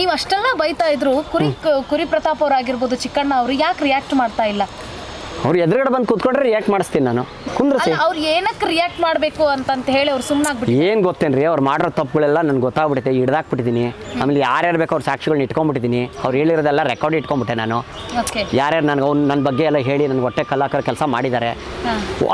ನೀವು ಅಷ್ಟೆಲ್ಲ ಬೈತಾ ಇದ್ರು ಕುರಿ ಕುರಿ ಪ್ರತಾಪ್ ಅವರಾಗಿರ್ಬೋದು ಚಿಕ್ಕಣ್ಣ ಅವರು ಯಾಕೆ ರಿಯಾಕ್ಟ್ ಮಾಡ್ತಾ ಇಲ್ಲ? ಅವ್ರು ಎದುರುಗಡೆ ಬಂದು ಕೂತ್ಕೊಂಡ್ರೆ ರಿಯಾಕ್ಟ್ ಮಾಡಿಸ್ತೀನಿ ನಾನು. ಕುಂದ್ರಸಿ. ಅಲ್ಲ ಅವ್ರು ಏನಕ್ಕೆ ರಿಯಾಕ್ಟ್ ಮಾಡಬೇಕು ಅಂತಂತ ಹೇಳಿ ಅವ್ರು ಸುಮ್ಮನಾಗ್ಬಿಟ್ಟು ಏನು ಗೊತ್ತೇನು ರೀ ಅವ್ರು ಮಾಡಿರೋ ತಪ್ಪುಗಳೆಲ್ಲ ನನಗೆ ಗೊತ್ತಾಗ್ಬಿಡುತ್ತೆ ಹಿಡ್ದಾಕ್ಬಿಟ್ಟಿದ್ದೀನಿ. ಆಮೇಲೆ ಯಾರ್ಯಾರು ಬೇಕೋ ಅವ್ರ ಸಾಕ್ಷಿಗಳನ್ನ ಇಟ್ಕೊಂಡ್ಬಿಟ್ಟಿದ್ದೀನಿ. ಅವ್ರು ಹೇಳಿರೋದೆಲ್ಲ ರೆಕಾರ್ಡ್ ಇಟ್ಕೊಂಡ್ಬಿಟ್ಟೆ ನಾನು. ಓಕೆ. ಯಾರ್ಯಾರು ನನಗೆ ಅವ್ನು ನನ್ನ ಬಗ್ಗೆ ಎಲ್ಲ ಹೇಳಿ ನನಗೆ ಹೊಟ್ಟೆ ಕಲ್ಲಾಕರ ಕೆಲಸ ಮಾಡಿದ್ದಾರೆ.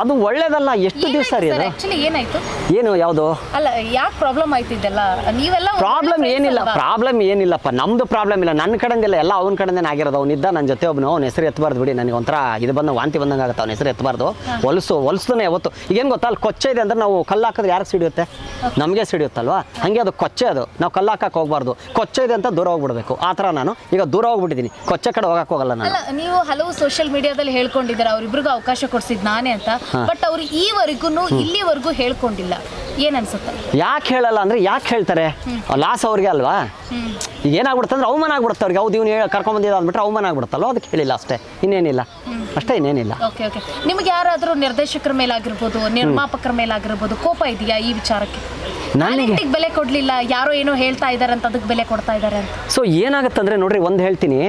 ಅದು ಒಳ್ಳೇದಲ್ಲ ಎಷ್ಟು ದಿವಸ ರೀ ಅದು? ಆಕ್ಚುಲಿ ಏನಾಯ್ತು? ಏನು ಯಾವುದು? ಅಲ್ಲ ಯಾಕೆ ಪ್ರಾಬ್ಲಮ್ ಆಯ್ತಿದ್ದೆಲ್ಲ? ನೀವೆಲ್ಲ ಪ್ರಾಬ್ಲಮ್ friends ಏನಿಲ್ಲ ಅಲ್ವಾ? ಪ್ರಾಬ್ಲಮ್ ಏನಿಲ್ಲಪ್ಪ. ನಮ್ದು ಪ್ರಾಬ್ಲಮ್ ಇಲ್ಲ ನನ್ನ ಕಡೆಯಿಂದಿಲ್ಲ ಎಲ್ಲ ಅವನ ಕಡೆಯಿಂದ ಆಗಿರೋದು. ಅವನಿದ್ದ ನನ್ನ ಜೊತೆ ಒಬ್ಬನು ಅವ್ನ ಹೆಸರು ಎತ್ತಬಾರ್ದು ಬಿಡಿ ನನಗೆ ಒಂಥರ ಇದು ಬಂದು ವಾಂತಿ ಬಂದಂಗೆ ಆಗುತ್ತೆ ಅವ್ನ ಹೆಸರು ಎತ್ತಬಾರ್ದು ಹೊಲಸು ಹೊಲಸನೇ ಯಾವತ್ತು. ಈಗೇನು ಗೊತ್ತಾ? ಅಲ್ಲಿ ಕೊಚ್ಚೆ ಇದೆ ಅಂದ್ರೆ ನಾವು ಕಲ್ಲು ಹಾಕಿದ್ರೆ ಯಾರಿಗೆ ಸಿಡಿಯುತ್ತೆ? ನಮಗೆ ಸಿಡಿಯುತ್ತಲ್ವಾ? ಹಾಗೆ ಅದು ಕೊಚ್ಚೆ ಅದು. ನಾವು ಕಲ್ಲು ಹಾಕಕ್ಕೆ ಹೋಗ್ಬಾರ್ದು. ಕೊಚ್ಚೆ ಇದೆ ಅಂತ ದೂರ ಹೋಗ್ಬಿಡ್ಬೇಕು. ಆ ಥರ ನಾನು. ಈಗ ದೂರ ಹೋಗ್ಬಿಟ್ಟಿದ್ದೀನಿ. ಕೊಚ್ಚೆ ಕಡೆ ಹೋಗಕ್ಕೆ ಹೋಗಲ್ಲ ನಾನು. ನೀವು ಹಲವು ಸೋಷಿಯಲ್ ಮೀಡಿಯಾದಲ್ಲಿ ಹೇಳ್ಕೊಂಡಿದ್ದಾರೆ ಅವರಿಬ್ರಿಗೂ ಅವಕಾಶ ಕೊಡಿಸಿದ್ ನಾನೇ ಅಂತ. ಬಟ್ ಅವ್ರು ಈವರೆಗೂ ಇಲ್ಲಿವರೆಗೂ ಹೇಳ್ಕೊಂಡಿಲ್ಲ. ಏನ್ ಅನ್ಸುತ್ತೆ? ಯಾಕೆ ಹೇಳಲ್ಲ ಅಂದ್ರೆ ಯಾಕೆ ಹೇಳ್ತಾರೆ? ಲಾಸ್ ಅವ್ರಿಗೆ ಅಲ್ವಾ? ಈಗ ಏನಾಗ್ಬಿಡುತ್ತೆ ಅಂದ್ರೆ ಅವಮಾನ ಆಗ್ಬಿಡುತ್ತೆ ಅವ್ರಿಗೆ. ಹೌದು ಇವ್ನು ಕರ್ಕೊಂಬಂದಿದ್ದ ಅಂದ್ಬಿಟ್ರೆ ಅವಮಾನ ಆಗ್ಬಿಡುತ್ತಲ್ವ? ಅದಕ್ಕೆ ಹೇಳಿಲ್ಲ ಅಷ್ಟೇ. ಇನ್ನೇನಿಲ್ಲ. ಅಷ್ಟೇ ಇನ್ನೇನಿಲ್ಲ. ಓಕೆ ಓಕೆ ನಿಮ್ಗೆ ಯಾರಾದರೂ ನಿರ್ದೇಶಕರ ಮೇಲಾಗಿರ್ಬೋದು ನಿರ್ಮಾಪಕರ ಮೇಲಾಗಿರ್ಬೋದು ಕೋಪ ಇದೆಯಾ ಈ ವಿಚಾರಕ್ಕೆ? ನನಗೆ ಬೆಲೆ ಕೊಡಲಿಲ್ಲ ಯಾರೋ ಏನೋ ಹೇಳ್ತಾ ಇದ್ದಾರೆ ಅಂತ ಅದಕ್ಕೆ ಬೆಲೆ ಕೊಡ್ತಾ ಇದ್ದಾರೆ ಅಂತ. ಸೊ ಏನಾಗುತ್ತೆ ಅಂದರೆ ನೋಡ್ರಿ ಒಂದು ಹೇಳ್ತೀನಿ.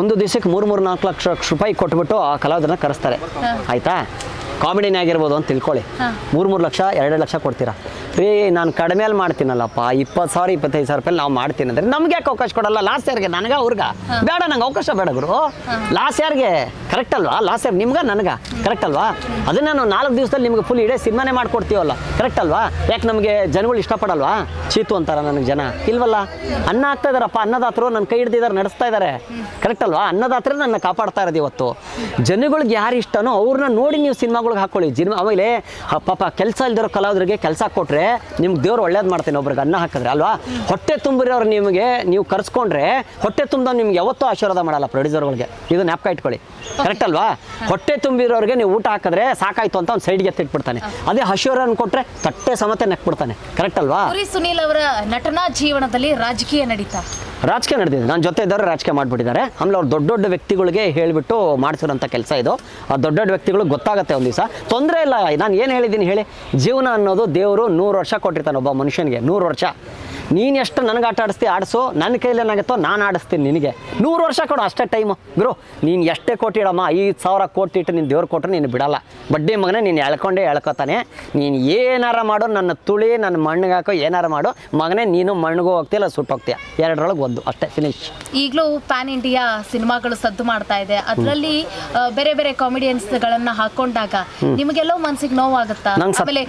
ಒಂದು ದಿವಸಕ್ಕೆ ಮೂರು ಮೂರು ನಾಲ್ಕು ಲಕ್ಷ ರೂಪಾಯಿ ಕೊಟ್ಬಿಟ್ಟು ಆ ಕಲಾವಿದರನ್ನ ಕರೆಸ್ತಾರೆ. ಆಯ್ತಾ? ಕಾಮಿಡಿನೇ ಆಗಿರ್ಬೋದು ಅಂತ ತಿಳ್ಕೊಳ್ಳಿ. ಮೂರು ಮೂರು ಲಕ್ಷ ಎರಡು ಲಕ್ಷ ಕೊಡ್ತೀರಾ? ರೀ ನಾನು ಕಡಿಮೆಯಲ್ಲಿ ಮಾಡ್ತೀನಲ್ಲಪ್ಪ, ಇಪ್ಪತ್ತು ಸಾವಿರ, ಇಪ್ಪತ್ತೈದು ಸಾವಿರ ರೂಪಾಯಿ ನಾವು ಮಾಡ್ತೀನಿ ಅಂದ್ರೆ ನಮ್ಗೆ ಯಾಕೆ ಅವಕಾಶ ಕೊಡಲ್ಲ? ಲಾಸ್ಟ್ ಯಾರಿಗೆ ನನಗೆ, ಅವ್ರಿಗೆ? ಬೇಡ, ನಂಗೆ ಅವಕಾಶ ಬೇಡ ಗುರು. ಲಾಸ್ಟ್ ಯಾರಿಗೆ ಕರೆಕ್ಟ್ ಅಲ್ವಾ? ಲಾಸ್ಟ್ ಇಯರ್ ನಿಮ್ಗೆ, ನನಗೆ? ಕರೆಕ್ಟ್ ಅಲ್ವಾ? ಅದನ್ನ ನಾನು ನಾಲ್ಕು ದಿವಸದಲ್ಲಿ ನಿಮ್ಗೆ ಫುಲ್ ಇಡೇ ಸಿನಿಮಾನೇ ಮಾಡ್ಕೊಡ್ತೀವಲ್ಲ? ಕರೆಕ್ಟ್ ಅಲ್ವಾ? ಯಾಕೆ ನಮಗೆ ಜನಗಳು ಇಷ್ಟಪಡಲ್ವಾ? ಚೀತು ಅಂತಾರ ನನಗೆ ಜನ. ಇಲ್ವಲ್ಲ? ಅನ್ನ ಹಾಕ್ತಾ ಇದಾರಪ್ಪ, ಅನ್ನದಾತರು ನನ್ನ ಕೈ ಹಿಡ್ದಿದ್ದಾರೆ ನಡೆಸ್ತಾ ಇದ್ದಾರೆ ಕರೆಕ್ಟ್ ಅಲ್ವಾ? ಅನ್ನದಾತ್ರ ನನ್ನ ಕಾಪಾಡ್ತಾ ಇರೋದು ಇವತ್ತು. ಜನಗಳಿಗೆ ಯಾರು ಇಷ್ಟನೋ ಅವ್ರನ್ನ ನೋಡಿ ನೀವು ಸಿನಿಮಾಗಳಿಗೆ ಹಾಕೊಳ್ಳಿ. ಜಿನ್ ಆಮೇಲೆ ಪಾಪ ಕೆಲಸ ಇಲ್ದಿರೋ ಕಲಾವಿದರಿಗೆ ಕೆಲಸ ಕೊಟ್ರೆ ನಿಮ್ಗೆ ದೇವ್ರು ಒಳ್ಳೇದು ಮಾಡ್ತೀನಿ ಒಬ್ರಿಗೆ ಅನ್ನ ಹಾಕಿದ್ರೆ ಅಲ್ವಾ? ಹೊಟ್ಟೆ ತುಂಬಿರೋರು ನಿಮಗೆ ನೀವು ಕರ್ಸ್ಕೊಂಡ್ರೆ ಹೊಟ್ಟೆ ತುಂಬ ನಿಮ್ಗೆ ಯಾವತ್ತೂ ಆಶೀರ್ವಾದ ಮಾಡಲ್ಲ ಪ್ರೊಡ್ಯೂಸರ್ಗಳಿಗೆ ಇದು ಜ್ಞಾಪಕ ಇಟ್ಕೊಳ್ಳಿ. ಕರೆಕ್ಟ್ ಅಲ್ವಾ? ಹೊಟ್ಟೆ ತುಂಬಿರೋರಿಗೆ ನೀವು ಊಟ ಹಾಕಿದ್ರೆ ಸಾಕಾಯ್ತು ಅಂತ ಅವ್ನು ಸೈಡ್ಗೆ ಎತ್ತಿಟ್ಬಿಡ್ತಾನೆ ಅದೇ ಹಸಿಯೋರನ್ನು ಕೊಟ್ರೆ ತಟ್ಟೆ ಸಮತೆ ನೆಕ್ಬಿಡ್ತಾನೆ. ಕರೆಕ್ಟ್ ಅಲ್ವಾ? ಸುನೀಲ್ ಅವರ ನಟನಾ ಜೀವನದಲ್ಲಿ ರಾಜಕೀಯ ನಡೀತಾ. ರಾಜಕೀಯ ನಡೆದಿದೆ ನನ್ನ ಜೊತೆ ಇದ್ದವರು ರಾಜಕೀಯ ಮಾಡಿಬಿಟ್ಟಿದ್ದಾರೆ. ಆಮೇಲೆ ಅವ್ರು ದೊಡ್ಡ ದೊಡ್ಡ ವ್ಯಕ್ತಿಗಳಿಗೆ ಹೇಳಿಬಿಟ್ಟು ಮಾಡಿಸಿರೋಂಥ ಕೆಲಸ ಇದು. ಆ ದೊಡ್ಡ ದೊಡ್ಡ ವ್ಯಕ್ತಿಗಳು ಗೊತ್ತಾಗುತ್ತೆ ಒಂದು ದಿವಸ. ತೊಂದರೆ ಇಲ್ಲ. ನಾನು ಏನು ಹೇಳಿದ್ದೀನಿ ಹೇಳಿ? ಜೀವನ ಅನ್ನೋದು ದೇವರು ನೂರು ವರ್ಷ ಕೊಟ್ಟಿರ್ತಾನೆ ಒಬ್ಬ ಮನುಷ್ಯನಿಗೆ ನೂರು ವರ್ಷ. ನೀನು ಎಷ್ಟು ನನಗೆ ಆಟ ಆಡಿಸ್ತಿ ಆಡಿಸು. ನನ್ನ ಕೈಲಿ ಏನಾಗುತ್ತೋ ನಾನು ಆಡಿಸ್ತೀನಿ ನಿನಗೆ. ನೂರು ವರ್ಷ ಕೊಡು ಅಷ್ಟೇ ಟೈಮು ಗುರು ನೀನು ಎಷ್ಟೇ ಕೋಟಿ ಇಡಮ್ಮ ಐದು ಸಾವಿರ ಕೋಟಿ ಇಟ್ಟು ನಿನ್ನ ದೇವ್ರು ಕೊಟ್ಟರೆ ನೀನು ಬಿಡಲ್ಲ. ಬಡ್ಡಿ ಮಗನೇ ನೀನು ಎಳ್ಕೊಂಡೇ ಎಳ್ಕೊತಾನೆ. ನೀನು ಏನಾರ ಮಾಡು ನನ್ನ ತುಳಿ ನನ್ನ ಮಣ್ಣಿಗೆ ಹಾಕೋ ಏನಾರ ಮಾಡು. ಮಗನೇ ನೀನು ಮಣ್ಣಿಗೂ ಹೋಗ್ತೀಯಲ್ಲ ಸುಟ್ಟು ಹೋಗ್ತೀಯ. ಎರಡರೊಳಗೆ ಒಂದು ಅಷ್ಟೇ ಫಿನಿಶ್ ಈಗಲೂ ಪ್ಯಾನ್ ಇಂಡಿಯಾ ಸಿನಿಮಾಗಳು ಸದ್ದು ಮಾಡ್ತಾ ಇದೆ. ಅದರಲ್ಲಿ ಬೇರೆ ಬೇರೆ ಕಾಮಿಡಿಯನ್ಸ್ಗಳನ್ನು ಹಾಕೊಂಡಾಗ ನಿಮಗೆಲ್ಲೋ ಮನಸ್ಸಿಗೆ ನೋವಾಗುತ್ತಾ? ಆಮೇಲೆ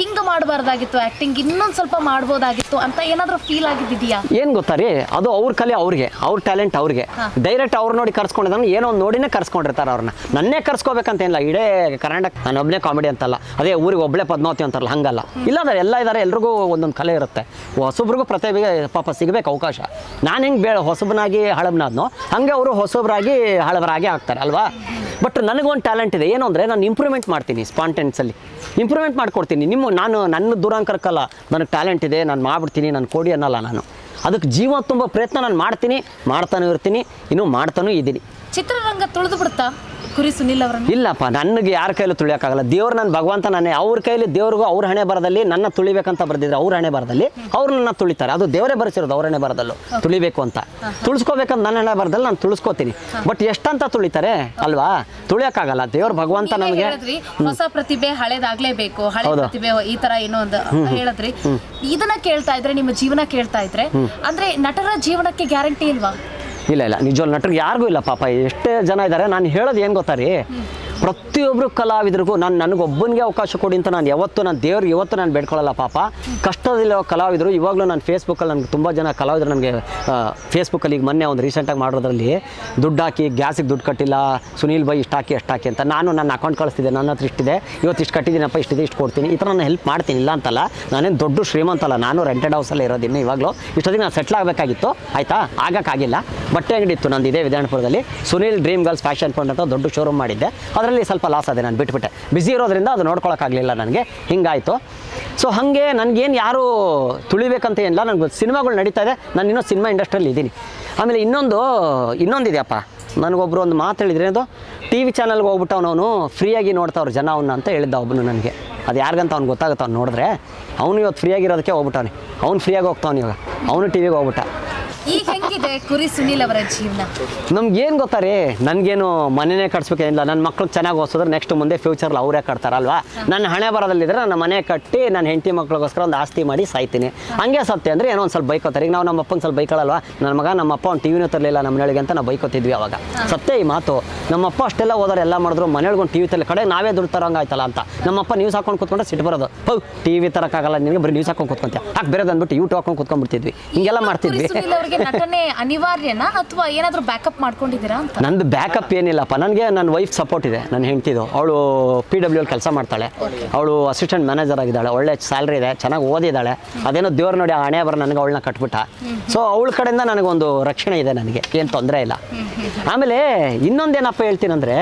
ಹಿಂಗೆ ಮಾಡಬಾರ್ದಾಗಿತ್ತು ಆಕ್ಟಿಂಗ್ ಇನ್ನೊಂದು ಸ್ವಲ್ಪ ಮಾಡ್ಬೋದಾಗಿತ್ತು ಅಂತ ಏನಾದ್ರು ಏನಾದ್ರೂ ಫೀಲ್ ಆಗಿದ್ದೀಯಾ ಏನು ಗೊತ್ತಾ ರೀ? ಅದು ಅವ್ರ ಕಲೆ ಅವ್ರಿಗೆ ಅವ್ರ ಟ್ಯಾಲೆಂಟ್ ಅವ್ರಿಗೆ. ಡೈರೆಕ್ಟ್ ಅವ್ರು ನೋಡಿ ಕರ್ಸ್ಕೊಂಡಿದ್ದಾನೆ ಏನೋ ಒಂದು ನೋಡಿನೇ ಕರ್ಸ್ಕೊಂಡಿರ್ತಾರೆ ಅವ್ರನ್ನ ನನ್ನೇ ಕರ್ಸ್ಕೋಬೇಕಂತ ಏನಿಲ್ಲ ಇಡೇ ಕರ್ನಾಟಕ ನಾನು ಒಬ್ಬನೇ ಕಾಮಿಡಿ ಅಂತಲ್ಲ ಅದೇ ಊರಿಗೆ ಒಬ್ಬಳೆ ಪದ್ಮಾವತಿ ಅಂತಾರಲ್ಲ ಹಂಗಲ್ಲ. ಇಲ್ಲ ಅಂದ್ರೆ ಎಲ್ಲ ಇದ್ದಾರೆ ಎಲ್ರಿಗೂ ಒಂದೊಂದು ಕಲೆ ಇರುತ್ತೆ. ಹೊಸಬ್ರಿಗೂ ಪ್ರತಿಭೆಗೆ ಪಾಪ ಸಿಗಬೇಕು ಅವಕಾಶ. ನಾನು ಹೆಂಗೆ ಬೇಡ ಹೊಸಬನಾಗಿ ಹಳಬನಾದ್ನೋ ಹಂಗೆ ಅವರು ಹೊಸಬ್ರಾಗಿ ಹಳಬರಾಗಿ ಆಗ್ತಾರೆ ಅಲ್ವಾ? ಬಟ್ ನನಗೊಂದು ಟ್ಯಾಲೆಂಟ್ ಇದೆ. ಏನು ಅಂದರೆ ನಾನು ಇಂಪ್ರೂವ್ಮೆಂಟ್ ಮಾಡ್ತೀನಿ ಸ್ಪಾಂಟೆನ್ಸಲ್ಲಿ ಇಂಪ್ರೂವ್ಮೆಂಟ್ ಮಾಡ್ಕೊಡ್ತೀನಿ. ನಿಮ್ಮ, ನಾನು, ನನ್ನ ದೂರಾಂಕರಕ್ಕಲ್ಲ ನನಗೆ ಟ್ಯಾಲೆಂಟ್ ಇದೆ, ನಾನು ಮಾಡ್ಬಿಡ್ತೀನಿ, ನಾನು ಕೊಡಿ ಅನ್ನಲ್ಲ ನಾನು. ಅದಕ್ಕೆ ಜೀವ ತುಂಬ ಪ್ರಯತ್ನ ನಾನು ಮಾಡ್ತೀನಿ, ಮಾಡ್ತಾನೂ ಇರ್ತೀನಿ, ಇನ್ನೂ ಮಾಡ್ತಾನೂ ಇದ್ದೀನಿ. ಚಿತ್ರರಂಗ ತುಳಿದು ಬಿಡ್ತಾ ಕುರಿ ಸುನಿಲ್ ಅವರನ್ನು? ಇಲ್ಲಪ್ಪ ನನಗೆ ಯಾರ ಕೈಲೂ ತುಳಿಯಕ್ಕಾಗಲ್ಲ. ದೇವ್ರು ನನ್ನ ಭಗವಂತ ನಾನೇ ಅವ್ರ ಕೈಲಿ ದೇವ್ರಿಗೂ ಅವ್ರ ಹಣೆ ಬರದಲ್ಲಿ ನನ್ನ ತುಳಿಬೇಕಂತ ಬರ್ದಿದ್ರೆ ಅವ್ರ ಹಣೆ ಬರದಲ್ಲಿ ಅವ್ರು ನನ್ನ ತುಳಿತಾರೆ. ಅದು ದೇವರೇ ಬರೆಸಿರೋದು ಅವ್ರ ಹಣೆ ಬರದಲ್ಲೂ. ತುಳಿಬೇಕು ಅಂತ. ತುಳಿಸ್ಕೋಬೇಕಂತ ನನ್ನ ಹಣೆ ಬರದಲ್ಲಿ ನಾನು ತುಳಿಸ್ಕೋತೀನಿ. ಬಟ್ ಎಷ್ಟಂತ ತುಳಿತಾರೆ ಅಲ್ವಾ? ತುಳಿಯಕ್ಕಾಗಲ್ಲ. ದೇವ್ರ ಭಗವಂತ ನನಗೆ ಹೇಳಿದ್ರಿ ಹೊಸ ಪ್ರತಿಭೆ ಹಳೇದಾಗ್ಲೇಬೇಕು. ಹಳೆ ಪ್ರತಿಭೆ ಈ ತರ ಏನೋ ಒಂದು ಹೇಳಿದ್ರಿ. ಇದನ್ನ ಕೇಳ್ತಾ ಇದ್ರೆ ನಿಮ್ಮ ಜೀವನ ಕೇಳ್ತಾ ಇದ್ರೆ ಅಂದ್ರೆ ನಟರ ಜೀವನಕ್ಕೆ ಗ್ಯಾರಂಟಿ ಇಲ್ವಾ? ಇಲ್ಲ ಇಲ್ಲ. ನಿಜವಾಗ್ಲೂ ನಟರಿಗೆ ಯಾರಿಗೂ ಇಲ್ಲ ಪಾಪ. ಎಷ್ಟೇ ಜನ ಇದ್ದಾರೆ ನಾನು ಹೇಳೋದು ಏನು ಗೊತ್ತಾ ರೀ? ಪ್ರತಿಯೊಬ್ಬರು ಕಲಾವಿದರಿಗೂ ನಾನು ನನಗೊಬ್ಬನಿಗೆ ಅವಕಾಶ ಕೊಡಿ ಅಂತ ನಾನು ಯಾವತ್ತು ನಾನು ದೇವ್ರಿಗೆ ಇವತ್ತು ನಾನು ಬೇಡ್ಕೊಳ್ಳಲ್ಲ ಪಾಪ. ಕಷ್ಟದಲ್ಲಿರೋ ಕಲಾವಿದರು ಇವಾಗಲೂ ನಾನು ಫೇಸ್ಬುಕ್ಕಲ್ಲಿ ನನಗೆ ತುಂಬ ಜನ ಕಲಾವಿದರು ನನಗೆ ಫೇಸ್ಬುಕ್ಕಲ್ಲಿ ಈಗ ಮೊನ್ನೆ ಒಂದು ರೀಸೆಂಟಾಗಿ ಮಾಡೋದ್ರಲ್ಲಿ ದುಡ್ಡು ಹಾಕಿ, ಗ್ಯಾಸಿಗೆ ದುಡ್ಡು ಕಟ್ಟಿಲ್ಲ, ಸುನೀಲ್ ಬೈ ಇಷ್ಟು ಹಾಕಿ ಎಷ್ಟು ಹಾಕಿ ಅಂತ ನಾನು ನನ್ನ ಅಕೌಂಟ್ ಕಳಿಸ್ತಿದ್ದೆ, ನನ್ನ ಹತ್ರ ಇಷ್ಟಿದೆ, ಇವತ್ತು ಇಷ್ಟು ಕಟ್ಟಿದ್ದೀನಪ್ಪ, ಇಷ್ಟಿದೆ, ಇಷ್ಟು ಕೊಡ್ತೀನಿ, ಈ ಥರ ನಾನು ಹೆಲ್ಪ್ ಮಾಡ್ತೀನಿ, ಇಲ್ಲ ಅಂತಲ್ಲ, ನಾನೇನು ದೊಡ್ಡ ಶ್ರೀಮಂತಲ್ಲ ನಾನು ರೆಂಟೆಡ್ ಹೌಸಲ್ಲಿ ಇರೋದಿನ್ನು ಇವಾಗಲೂ. ಇಷ್ಟೊತ್ತಿಗೆ ನಾನು ಸೆಟ್ಲ್ ಆಗಬೇಕಾಗಿತ್ತು, ಆಯಿತಾ? ಆಗೋಕ್ಕಾಗಿಲ್ಲ. ಬಟ್ಟೆ ಅಂಗಡಿ ಇತ್ತು ನಂದು ಇದೇ ವಿಧಾನಪುರದಲ್ಲಿ. Sunil dream girls fashion point ಅಂತ ದೊಡ್ಡ ಶೋರೂಮ್ ಮಾಡಿದ್ದೆ. ಅದರಲ್ಲಿ ಸ್ವಲ್ಪ ಲಾಸ್ ಅದೇ ನಾನು ಬಿಟ್ಬಿಟ್ಟೆ. ಬಿಸಿ ಇರೋದ್ರಿಂದ ಅದು ನೋಡ್ಕೊಳಕ್ಕಾಗಲಿಲ್ಲ ನನಗೆ. ಹಿಂಗಾಯಿತು. ಸೊ ಹಾಗೆ ನನಗೇನು ಯಾರು ತುಳಿಬೇಕಂತ ಏನಿಲ್ಲ. ನನಗೆ ಸಿನಿಮಾಗಳು ನಡೀತಾ ಇದೆ. ನಾನು ಇನ್ನೂ ಸಿನಿಮಾ ಇಂಡಸ್ಟ್ರಿಯಲ್ಲಿ ಇದ್ದೀನಿ. ಆಮೇಲೆ ಇನ್ನೊಂದು, ಇನ್ನೊಂದಿದೆಯಪ್ಪ. ನನಗೊಬ್ಬರು ಒಂದು ಮಾತು ಹೇಳಿದ್ರೆ ಅದು ಟಿ ವಿ ಚಾನಲ್ಗೆ ಹೋಗ್ಬಿಟ್ಟು ಅವನವನು ಫ್ರೀಯಾಗಿ ನೋಡ್ತಾವ್ರು ಜನ ಅವನ್ನ ಅಂತ ಹೇಳಿದ್ದ ಒಬ್ಬನು ನನಗೆ. ಅದು ಯಾರಿಗಂತ ಅವ್ನು ಗೊತ್ತಾಗುತ್ತೆ ಅವ್ನು ನೋಡಿದ್ರೆ. ಅವನು ಇವತ್ತು ಫ್ರೀಯಾಗಿರೋದಕ್ಕೆ ಹೋಗ್ಬಿಟ್ಟವನಿ. ಅವ್ನು ಫ್ರೀಯಾಗಿ ಹೋಗ್ತಾವನು ಇವಾಗ. ಅವನು ಟಿ ವಿಗೆ ಹೋಗ್ಬಿಟ್ಟ. ಈಗ ಹೆಂಗಿದೆ ಕುರಿ ಸುನಿಲ್ ಅವರ ಜೀವನ? ನಮ್ಗೇನು ಗೊತ್ತಾ ರೀ? ನನಗೇನು ಮನೆನೇ ಕಟ್ಸ್ಬೇಕೇನಿಲ್ಲ ನನ್ನ ಮಕ್ಳು ಚೆನ್ನಾಗಿ ಓದಿಸಿದ್ರೆ ನೆಕ್ಸ್ಟ್ ಮುಂದೆ ಫ್ಯೂಚರ್ಲಿ ಅವರೇ ಕಟ್ತಾರಲ್ವಾ? ನನ್ನ ಹಣೆ ಬರೋದಲ್ಲಿದ್ರೆ ನನ್ನ ಮನೆ ಕಟ್ಟಿ ನನ್ನ ಹೆಂಡತಿ ಮಕ್ಳಿಗೋಸ್ಕರ ಒಂದು ಆಸ್ತಿ ಮಾಡಿ ಸಾಯ್ತೀನಿ. ಹಂಗೆ ಸತ್ಯ ಅಂದರೆ ಏನೋ ಒಂದು ಸ್ವಲ್ಪ ಬೈಕೋತಾರೆ. ಈಗ ನಾವು ನಮ್ಮ ಅಪ್ಪನ ಸ್ವಲ್ಪ ಬೈಕಳಲ್ವಾ? ನನ್ನ ಮಗ ನಮ್ಮ ಅಪ್ಪ ಒಂದು ಟಿ ವಿನೂ ತರಲಿಲ್ಲ ನಮ್ಮ ಮನೆಯೊಳಗೆ ಅಂತ ನಾವು ಬೈಕೋತಿದ್ವಿ ಅವಾಗ. ಸತ್ಯ ಈ ಮಾತು. ನಮ್ಮಪ್ಪ ಅಷ್ಟೆಲ್ಲ ಓದೋರು ಎಲ್ಲ ಮಾಡಿದ್ರು ಮನೆಯೊಳಗೆ ಒಂದು ಟಿ ವಿ ತರಲಿ ಕಡೆ ನಾವೇ ದುಡ್ಡು ತರೋಂಗಾಯ್ತಲ್ಲ ಅಂತ. ನಮ್ಮಪ್ಪ ನ್ಯೂಸ್ ಹಾಕೊಂಡು ಕೂತ್ಕೊಂಡ್ರೆ ಸಿಟ್ಟು ಬರೋದು. ಹೌ ಟಿ ವಿ ತರೋಕ್ಕಾಗಲ್ಲ ನಿನಗೆ ಬರೀ ನ್ಯೂಸ್ ಹಾಕೊಂಡು ಕೂತ್ಕೊಂಡೆ ಹಾಕಿ ಬೇರೆ ಅಂದ್ಬಿಟ್ಟು ಯೂಟ್ಯೂಬ್ ಹಾಕೊಂಡು ಕೂತ್ಕೊಂಡ್ಬಿಡ್ತಿದ್ವಿ. ಹಿಂಗೆಲ್ಲ ಮಾಡ್ತಿದ್ವಿ. ನಟನೆ (laughs) ಅನಿವಾರ್ಯನಾ ಅಥವಾ ಏನಾದರೂ ಬ್ಯಾಕಪ್ ಮಾಡ್ಕೊಂಡಿದ್ದೀರಾ ಅಂತ? ನಂದು ಬ್ಯಾಕಪ್ ಏನಿಲ್ಲಪ್ಪ. ನನಗೆ ನನ್ನ ವೈಫ್ ಸಪೋರ್ಟ್ ಇದೆ ನನ್ನ ಹೆಂಡ್ತಿದು. ಅವಳು ಪಿ ಡಬ್ಲ್ಯೂ ಕೆಲಸ ಮಾಡ್ತಾಳೆ. ಅವಳು ಅಸಿಸ್ಟೆಂಟ್ ಮ್ಯಾನೇಜರ್ ಆಗಿದ್ದಾಳೆ. ಒಳ್ಳೆ ಸ್ಯಾಲ್ರಿ ಇದೆ ಚೆನ್ನಾಗಿ ಓದಿದ್ದಾಳೆ. ಅದೇನೋ ದೇವ್ರು ನೋಡಿ ಆ ಹಣೆ ಬರ ನನಗೆ ಅವಳನ್ನ ಕಟ್ಬಿಟ್ಟ. ಸೊ ಅವಳ ಕಡೆಯಿಂದ ನನಗೊಂದು ರಕ್ಷಣೆ ಇದೆ ನನಗೆ. ಏನು ತೊಂದರೆ ಇಲ್ಲ. ಆಮೇಲೆ ಇನ್ನೊಂದೇನಪ್ಪ ಹೇಳ್ತೀನಂದ್ರೆ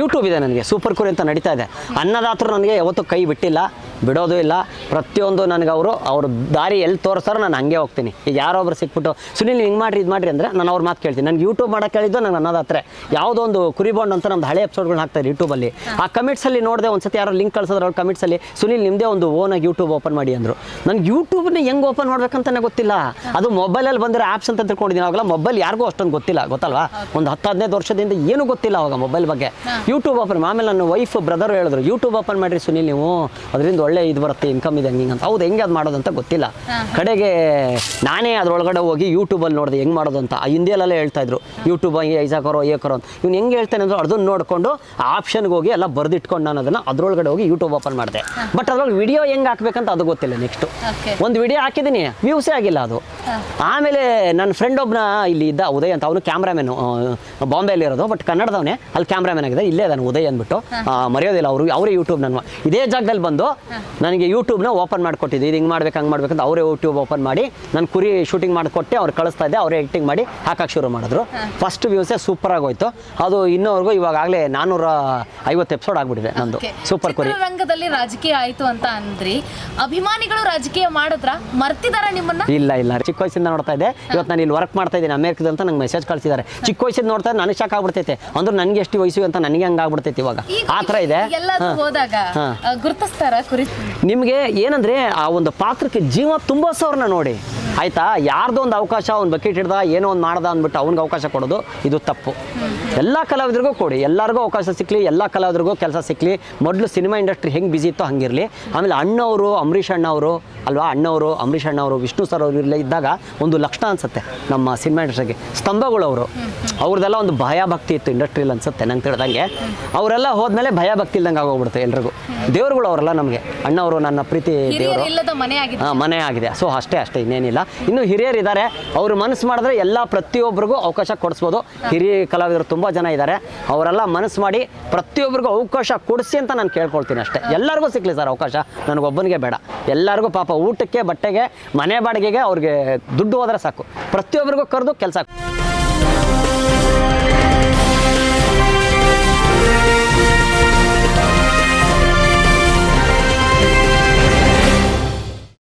ಯೂಟ್ಯೂಬ್ ಇದೆ ನನಗೆ ಸೂಪರ್ ಕುರಿ ಅಂತ ನಡೀತಾ ಇದೆ. ಅನ್ನದಾತರು ನನಗೆ ಯಾವತ್ತೂ ಕೈ ಬಿಟ್ಟಿಲ್ಲ, ಬಿಡೋದು ಇಲ್ಲ. ಪ್ರತಿಯೊಂದು ನನಗೆ ಅವರು, ಅವ್ರ ದಾರಿ ಎಲ್ಲಿ ತೋರಿಸ್ತಾರೋ ನಾನು ಹಂಗೆ ಹೋಗ್ತೀನಿ. ಈಗ ಯಾರೊಬ್ರು ಸಿಕ್ಬಿಟ್ಟು, ಸುನಿಲ್, ಹಿಂಗೆ ಮಾಡಿರಿ, ಇದು ಮಾಡಿರಿ ಅಂದರೆ ನಾನು ಅವ್ರ ಮಾತು ಕೇಳ್ತೀನಿ. ನನಗೆ ಯೂಟ್ಯೂಬ್ ಮಾಡೋಕೆ ಹೇಳಿದ್ದು ನಂಗೆ ಅನ್ನೋದಾತ್ರೆ. ಯಾವುದೋ ಒಂದು ಕುರಿ ಬಾಂಡ್ ಅಂತ ನಮ್ದು ಹಳೆ ಎಪಿಸೋಡ್ಗಳನ್ನ ಹಾಕ್ತಾರೆ ಯೂಟ್ಯೂಬಲ್ಲಿ ಆ ಕಮೆಂಟ್ಸಲ್ಲಿ ನೋಡಿದೆ ಒಂದ್ಸತಿ ಯಾರೋ ಲಿಂಕ್ ಕಳ್ಸಿದ್ರೆ ಅವ್ರ ಕಮೆಂಟ್ಸಲ್ಲಿ ಸುನಿಲ್ ನಿಮ್ಮದೇ ಒಂದು ಓನಾಗಿ ಯೂಟ್ಯೂಬ್ ಓಪನ್ ಮಾಡಿ ಅಂದರು. ನನಗೆ ಯೂಟ್ಯೂಬ್ನ ಹೆಂಗೆ ಓಪನ್ ಮಾಡ್ಬೇಕಂತಾನೆ ಗೊತ್ತಿಲ್ಲ. ಅದು ಮೊಬೈಲಲ್ಲಿ ಬಂದಿರೋ ಆ್ಯಪ್ಸ್ ಅಂತ ತಿಳ್ಕೊಂಡಿದ್ದೀನಿ. ಅವಾಗಲ್ಲ ಮೊಬೈಲ್ ಯಾರಿಗೂ ಅಷ್ಟೊಂದು ಗೊತ್ತಿಲ್ಲ. ಗೊತ್ತಲ್ವಾ? ಒಂದು ಹತ್ತು ಹದಿನೈದು ವರ್ಷದಿಂದ ಏನೂ ಗೊತ್ತಿಲ್ಲ ಅವಾಗ ಮೊಬೈಲ್ ಬಗ್ಗೆ. ಯೂಟ್ಯೂಬ್ ಓಪನ್ ಆಮೇಲೆ ನನ್ನ ವೈಫ್ ಬ್ರದರ್ ಹೇಳಿದ್ರು ಯೂಟ್ಯೂಬ್ ಓಪನ್ ಮಾಡಿರಿ ಸುನಿಲ್ ನೀವು. ಅದರಿಂದ ಒಳ್ಳೆ ಇದು ಬರುತ್ತೆ ಇನ್ಕಮ್ ಇದೆ ಹಂಗೆ ಅಂತ. ಹೌದು ಹೆಂಗೆ ಅದು ಮಾಡೋದು ಅಂತ ಗೊತ್ತಿಲ್ಲ. ಕಡೆಗೆ ನಾನೇ ಅದರೊಳಗಡೆ ಹೋಗಿ ಯೂಟ್ಯೂಬಲ್ಲಿ ನೋಡಿದೆ ಹೆಂಗೆ ಮಾಡೋದು ಅಂತ. ಆ ಹಿಂದಿಯಲ್ಲೆಲ್ಲ ಹೇಳ್ತಾ ಇದ್ರು ಯೂಟ್ಯೂಬ್ ಹಂಗೆ ಐಸಾಕರೋ ಏಕರೋ ಅಂತ. ಇವ್ನು ಹೆಂಗೆ ಹೇಳ್ತಾನೆ ಅಂದ್ರೆ ಅದನ್ನ ನೋಡಿಕೊಂಡು ಆ ಆಪ್ಷನ್ಗೆ ಹೋಗಿ ಎಲ್ಲ ಬರೆದಿಟ್ಕೊಂಡು ನಾನು ಅದನ್ನು ಅದ್ರೊಳಗಡೆ ಹೋಗಿ ಯೂಟ್ಯೂಬ್ ಓಪನ್ ಮಾಡಿದೆ. ಬಟ್ ಅದ್ರೊಳಗೆ ವಿಡಿಯೋ ಹೆಂಗೆ ಹಾಕ್ಬೇಕಂತ ಅದು ಗೊತ್ತಿಲ್ಲ ನೆಕ್ಸ್ಟು ಒಂದು ವಿಡಿಯೋ ಹಾಕಿದ್ದೀನಿ ವ್ಯೂಸೇ ಆಗಿಲ್ಲ ಅದು. ಆಮೇಲೆ ನನ್ನ ಫ್ರೆಂಡ್ ಒಬ್ಬನ ಇಲ್ಲಿ ಇದ್ದ ಉದಯ್ ಅಂತ ಅವನು ಕ್ಯಾಮ್ರಾಮ್ಯಾನು ಬಾಂಬೆಯಲ್ಲಿ ಇರೋದು ಬಟ್ ಕನ್ನಡದವನೇ ಅಲ್ಲಿ ಕ್ಯಾಮ್ರಾಮನ್ ಆಗಿದೆ. ಇಲ್ಲೇ ನಾನು ಉದಯ್ ಅಂದ್ಬಿಟ್ಟು. ಆ, ಮರೆಯೋದಿಲ್ಲ ಅವರು ಅವರೇ ಯೂಟ್ಯೂಬ್ ನನ್ನ ಇದೇ ಜಾಗದಲ್ಲಿ ಬಂದು ನನಗೆ ಯೂಟ್ಯೂಬ್ನ ಓಪನ್ ಮಾಡಿಕೊಟ್ಟಿದ್ದು. ಇದು ಹಿಂಗೆ ಮಾಡ್ಬೇಕು ಹಂಗೆ ಮಾಡ್ಬೇಕಂತ ಅವರೇ ಯೂಟ್ಯೂಬ್ ಓಪನ್ ಮಾಡಿ ನಾನು ಕುರಿ ಶೂಟಿಂಗ್ ಮಾಡಿಕೊಟ್ಟೆ ಅವ್ರು ಕಳಿಸ್ತಾ ಇದ್ದೆ ಅವರೇ ಎಡಿಟಿಂಗ್ ಮಾಡಿ ಹಾಕಕ್ಕೆ ಶುರು ಮಾಡಿದ್ರು. ಫಸ್ಟ್ ವ್ಯೂಸೇ ಸೂಪರ್ ಆಗೋಯ್ತು. ಅದು ಇನ್ನೋವರೆಗೂ ಇವಾಗಲೇ ನಾನ್ನೂರ ಐವತ್ತು ಎಪಿಸೋಡ್ ಆಗಿಬಿಟ್ಟಿದೆ ನಂದು. ಸೂಪರ್ ಕುರಿ. ರಂಗದಲ್ಲಿ ರಾಜಕೀಯ ಆಯಿತು ಅಂತ ಅಂದ್ರಿ. ಅಭಿಮಾನಿಗಳು ರಾಜಕೀಯ ಮಾಡಿದ್ರ? ಮರ್ತಿದಾರ ನಿಮ್ಮನ್ನ? ಇಲ್ಲ ಇಲ್ಲ. ಚಿಕ್ಕ ವಯಸ್ಸಿಂದ ನೋಡ್ತಾ ಇದ್ದೆ. ಇವತ್ತು ನಾನು ಇಲ್ಲಿ ವರ್ಕ್ ಮಾಡ್ತಾ ಇದ್ದೀನಿ ಅಮೇರಿಕದ ಅಂತ ನಂಗೆ ಮೆಸೇಜ್ ಕಳಿಸಿದ್ದಾರೆ. ಚಿಕ್ಕ ವಯಸ್ಸಿಂದ ನೋಡ್ತಾ ನನಗೆ ಶಾಕ್ ಆಗ್ಬಿಡ್ತೈತೆ. ಅಂದ್ರೆ ನನಗೆ ಎಷ್ಟು ವಯಸ್ಸು ಅಂತ ನನಗೆ ಹಂಗೆ ಆಗ್ಬಿಡ್ತೈತೆ ಇವಾಗ. ಆ ಥರ ಇದೆ. ಎಲ್ಲಾದ್ರೂ. ಹೋದಾಗ ಗುರುತಿಸ್ತಾರ ಕುರಿ? ನಿಮಗೆ ಏನಂದ್ರೆ ಆ ಒಂದು ಪಾತ್ರಕ್ಕೆ ಜೀವ ತುಂಬೋಸೋರ್ನ ನೋಡಿ. ಆಯ್ತಾ? ಯಾರ್ದೋ ಒಂದು ಅವಕಾಶ ಅವ್ನು ಬಕೆಟ್ ಹಿಡ್ದ ಏನೋ ಒಂದು ಮಾಡ್ದ ಅಂದ್ಬಿಟ್ಟು ಅವ್ನಿಗೆ ಅವಕಾಶ ಕೊಡೋದು ಇದು ತಪ್ಪು. ಎಲ್ಲ ಕಲಾವಿದರಿಗೂ ಕೊಡಿ. ಎಲ್ಲರಿಗೂ ಅವಕಾಶ ಸಿಕ್ಕಲಿ ಎಲ್ಲ ಕಲಾವಿದರಿಗೂ ಕೆಲಸ ಸಿಕ್ಕಲಿ ಮೊದಲು ಸಿನಿಮಾ ಇಂಡಸ್ಟ್ರಿ ಹೆಂಗೆ ಬಿಜಿ ಇತ್ತೋ ಹಂಗಿರಲಿ. ಆಮೇಲೆ ಅಣ್ಣವರು ಅಂಬರೀಷ್ ಅಣ್ಣವರು ಅಲ್ವಾ? ಅಣ್ಣವರು ಅಂಬರೀಷ್ ಅಣ್ಣವರು ವಿಷ್ಣು ಸರ್ ಅವರು ಇರಲಿ ಇದ್ದಾಗ ಒಂದು ಲಕ್ಷಣ ಅನಿಸುತ್ತೆ ನಮ್ಮ ಸಿನಿಮಾ ಇಂಡಸ್ಟ್ರಿಗೆ. ಸ್ತಂಭಗಳು ಅವರು ಅವ್ರದ್ದೆಲ್ಲ ಒಂದು ಭಯ ಭಕ್ತಿ ಇತ್ತು ಇಂಡಸ್ಟ್ರಿಯಲ್ಲಿ ಅನ್ಸುತ್ತೆ ನಂಗೆ ತಿಳಿದಂಗೆ. ಅವರೆಲ್ಲ ಹೋದ್ಮೇಲೆ ಭಯ ಭಕ್ತಿ ಇಲ್ದಂಗೆ ಆಗೋಗ್ಬಿಡುತ್ತೆ ಎಲ್ರಿಗೂ. ದೇವ್ರುಗಳು ಅವರೆಲ್ಲ ನಮಗೆ. ಅಣ್ಣವರು ನನ್ನ ಪ್ರೀತಿ ದೇವರು. ಇಲ್ಲದ ಮನೆ ಆಗಿದೆ. ಹಾಂ ಮನೆ ಆಗಿದೆ. ಸೊ ಅಷ್ಟೇ ಅಷ್ಟೇ ಇನ್ನೇನಿಲ್ಲ. ಇನ್ನು ಹಿರಿಯರು ಇದ್ದಾರೆ ಅವರು ಮನಸ್ಸು ಮಾಡಿದ್ರೆ ಎಲ್ಲ ಪ್ರತಿಯೊಬ್ಬರಿಗೂ ಅವಕಾಶ ಕೊಡಿಸ್ಬೋದು. ಹಿರಿಯ ಕಲಾವಿದರು ತುಂಬ ಜನ ಇದ್ದಾರೆ ಅವರೆಲ್ಲ ಮನಸ್ಸು ಮಾಡಿ ಪ್ರತಿಯೊಬ್ಬರಿಗೂ ಅವಕಾಶ ಕೊಡಿಸಿ ಅಂತ ನಾನು ಕೇಳ್ಕೊಳ್ತೀನಿ ಅಷ್ಟೇ. ಎಲ್ಲರಿಗೂ ಸಿಕ್ಕಲಿ ಸರ್ ಅವಕಾಶ. ನನಗೊಬ್ಬನಿಗೆ ಬೇಡ. ಎಲ್ಲರಿಗೂ ಪಾಪ ಊಟಕ್ಕೆ ಬಟ್ಟೆಗೆ ಮನೆ ಬಾಡಿಗೆಗೆ ಅವ್ರಿಗೆ ದುಡ್ಡು ಹೋದರೆ ಸಾಕು. ಪ್ರತಿಯೊಬ್ಬರಿಗೂ ಕರೆದು ಕೆಲಸ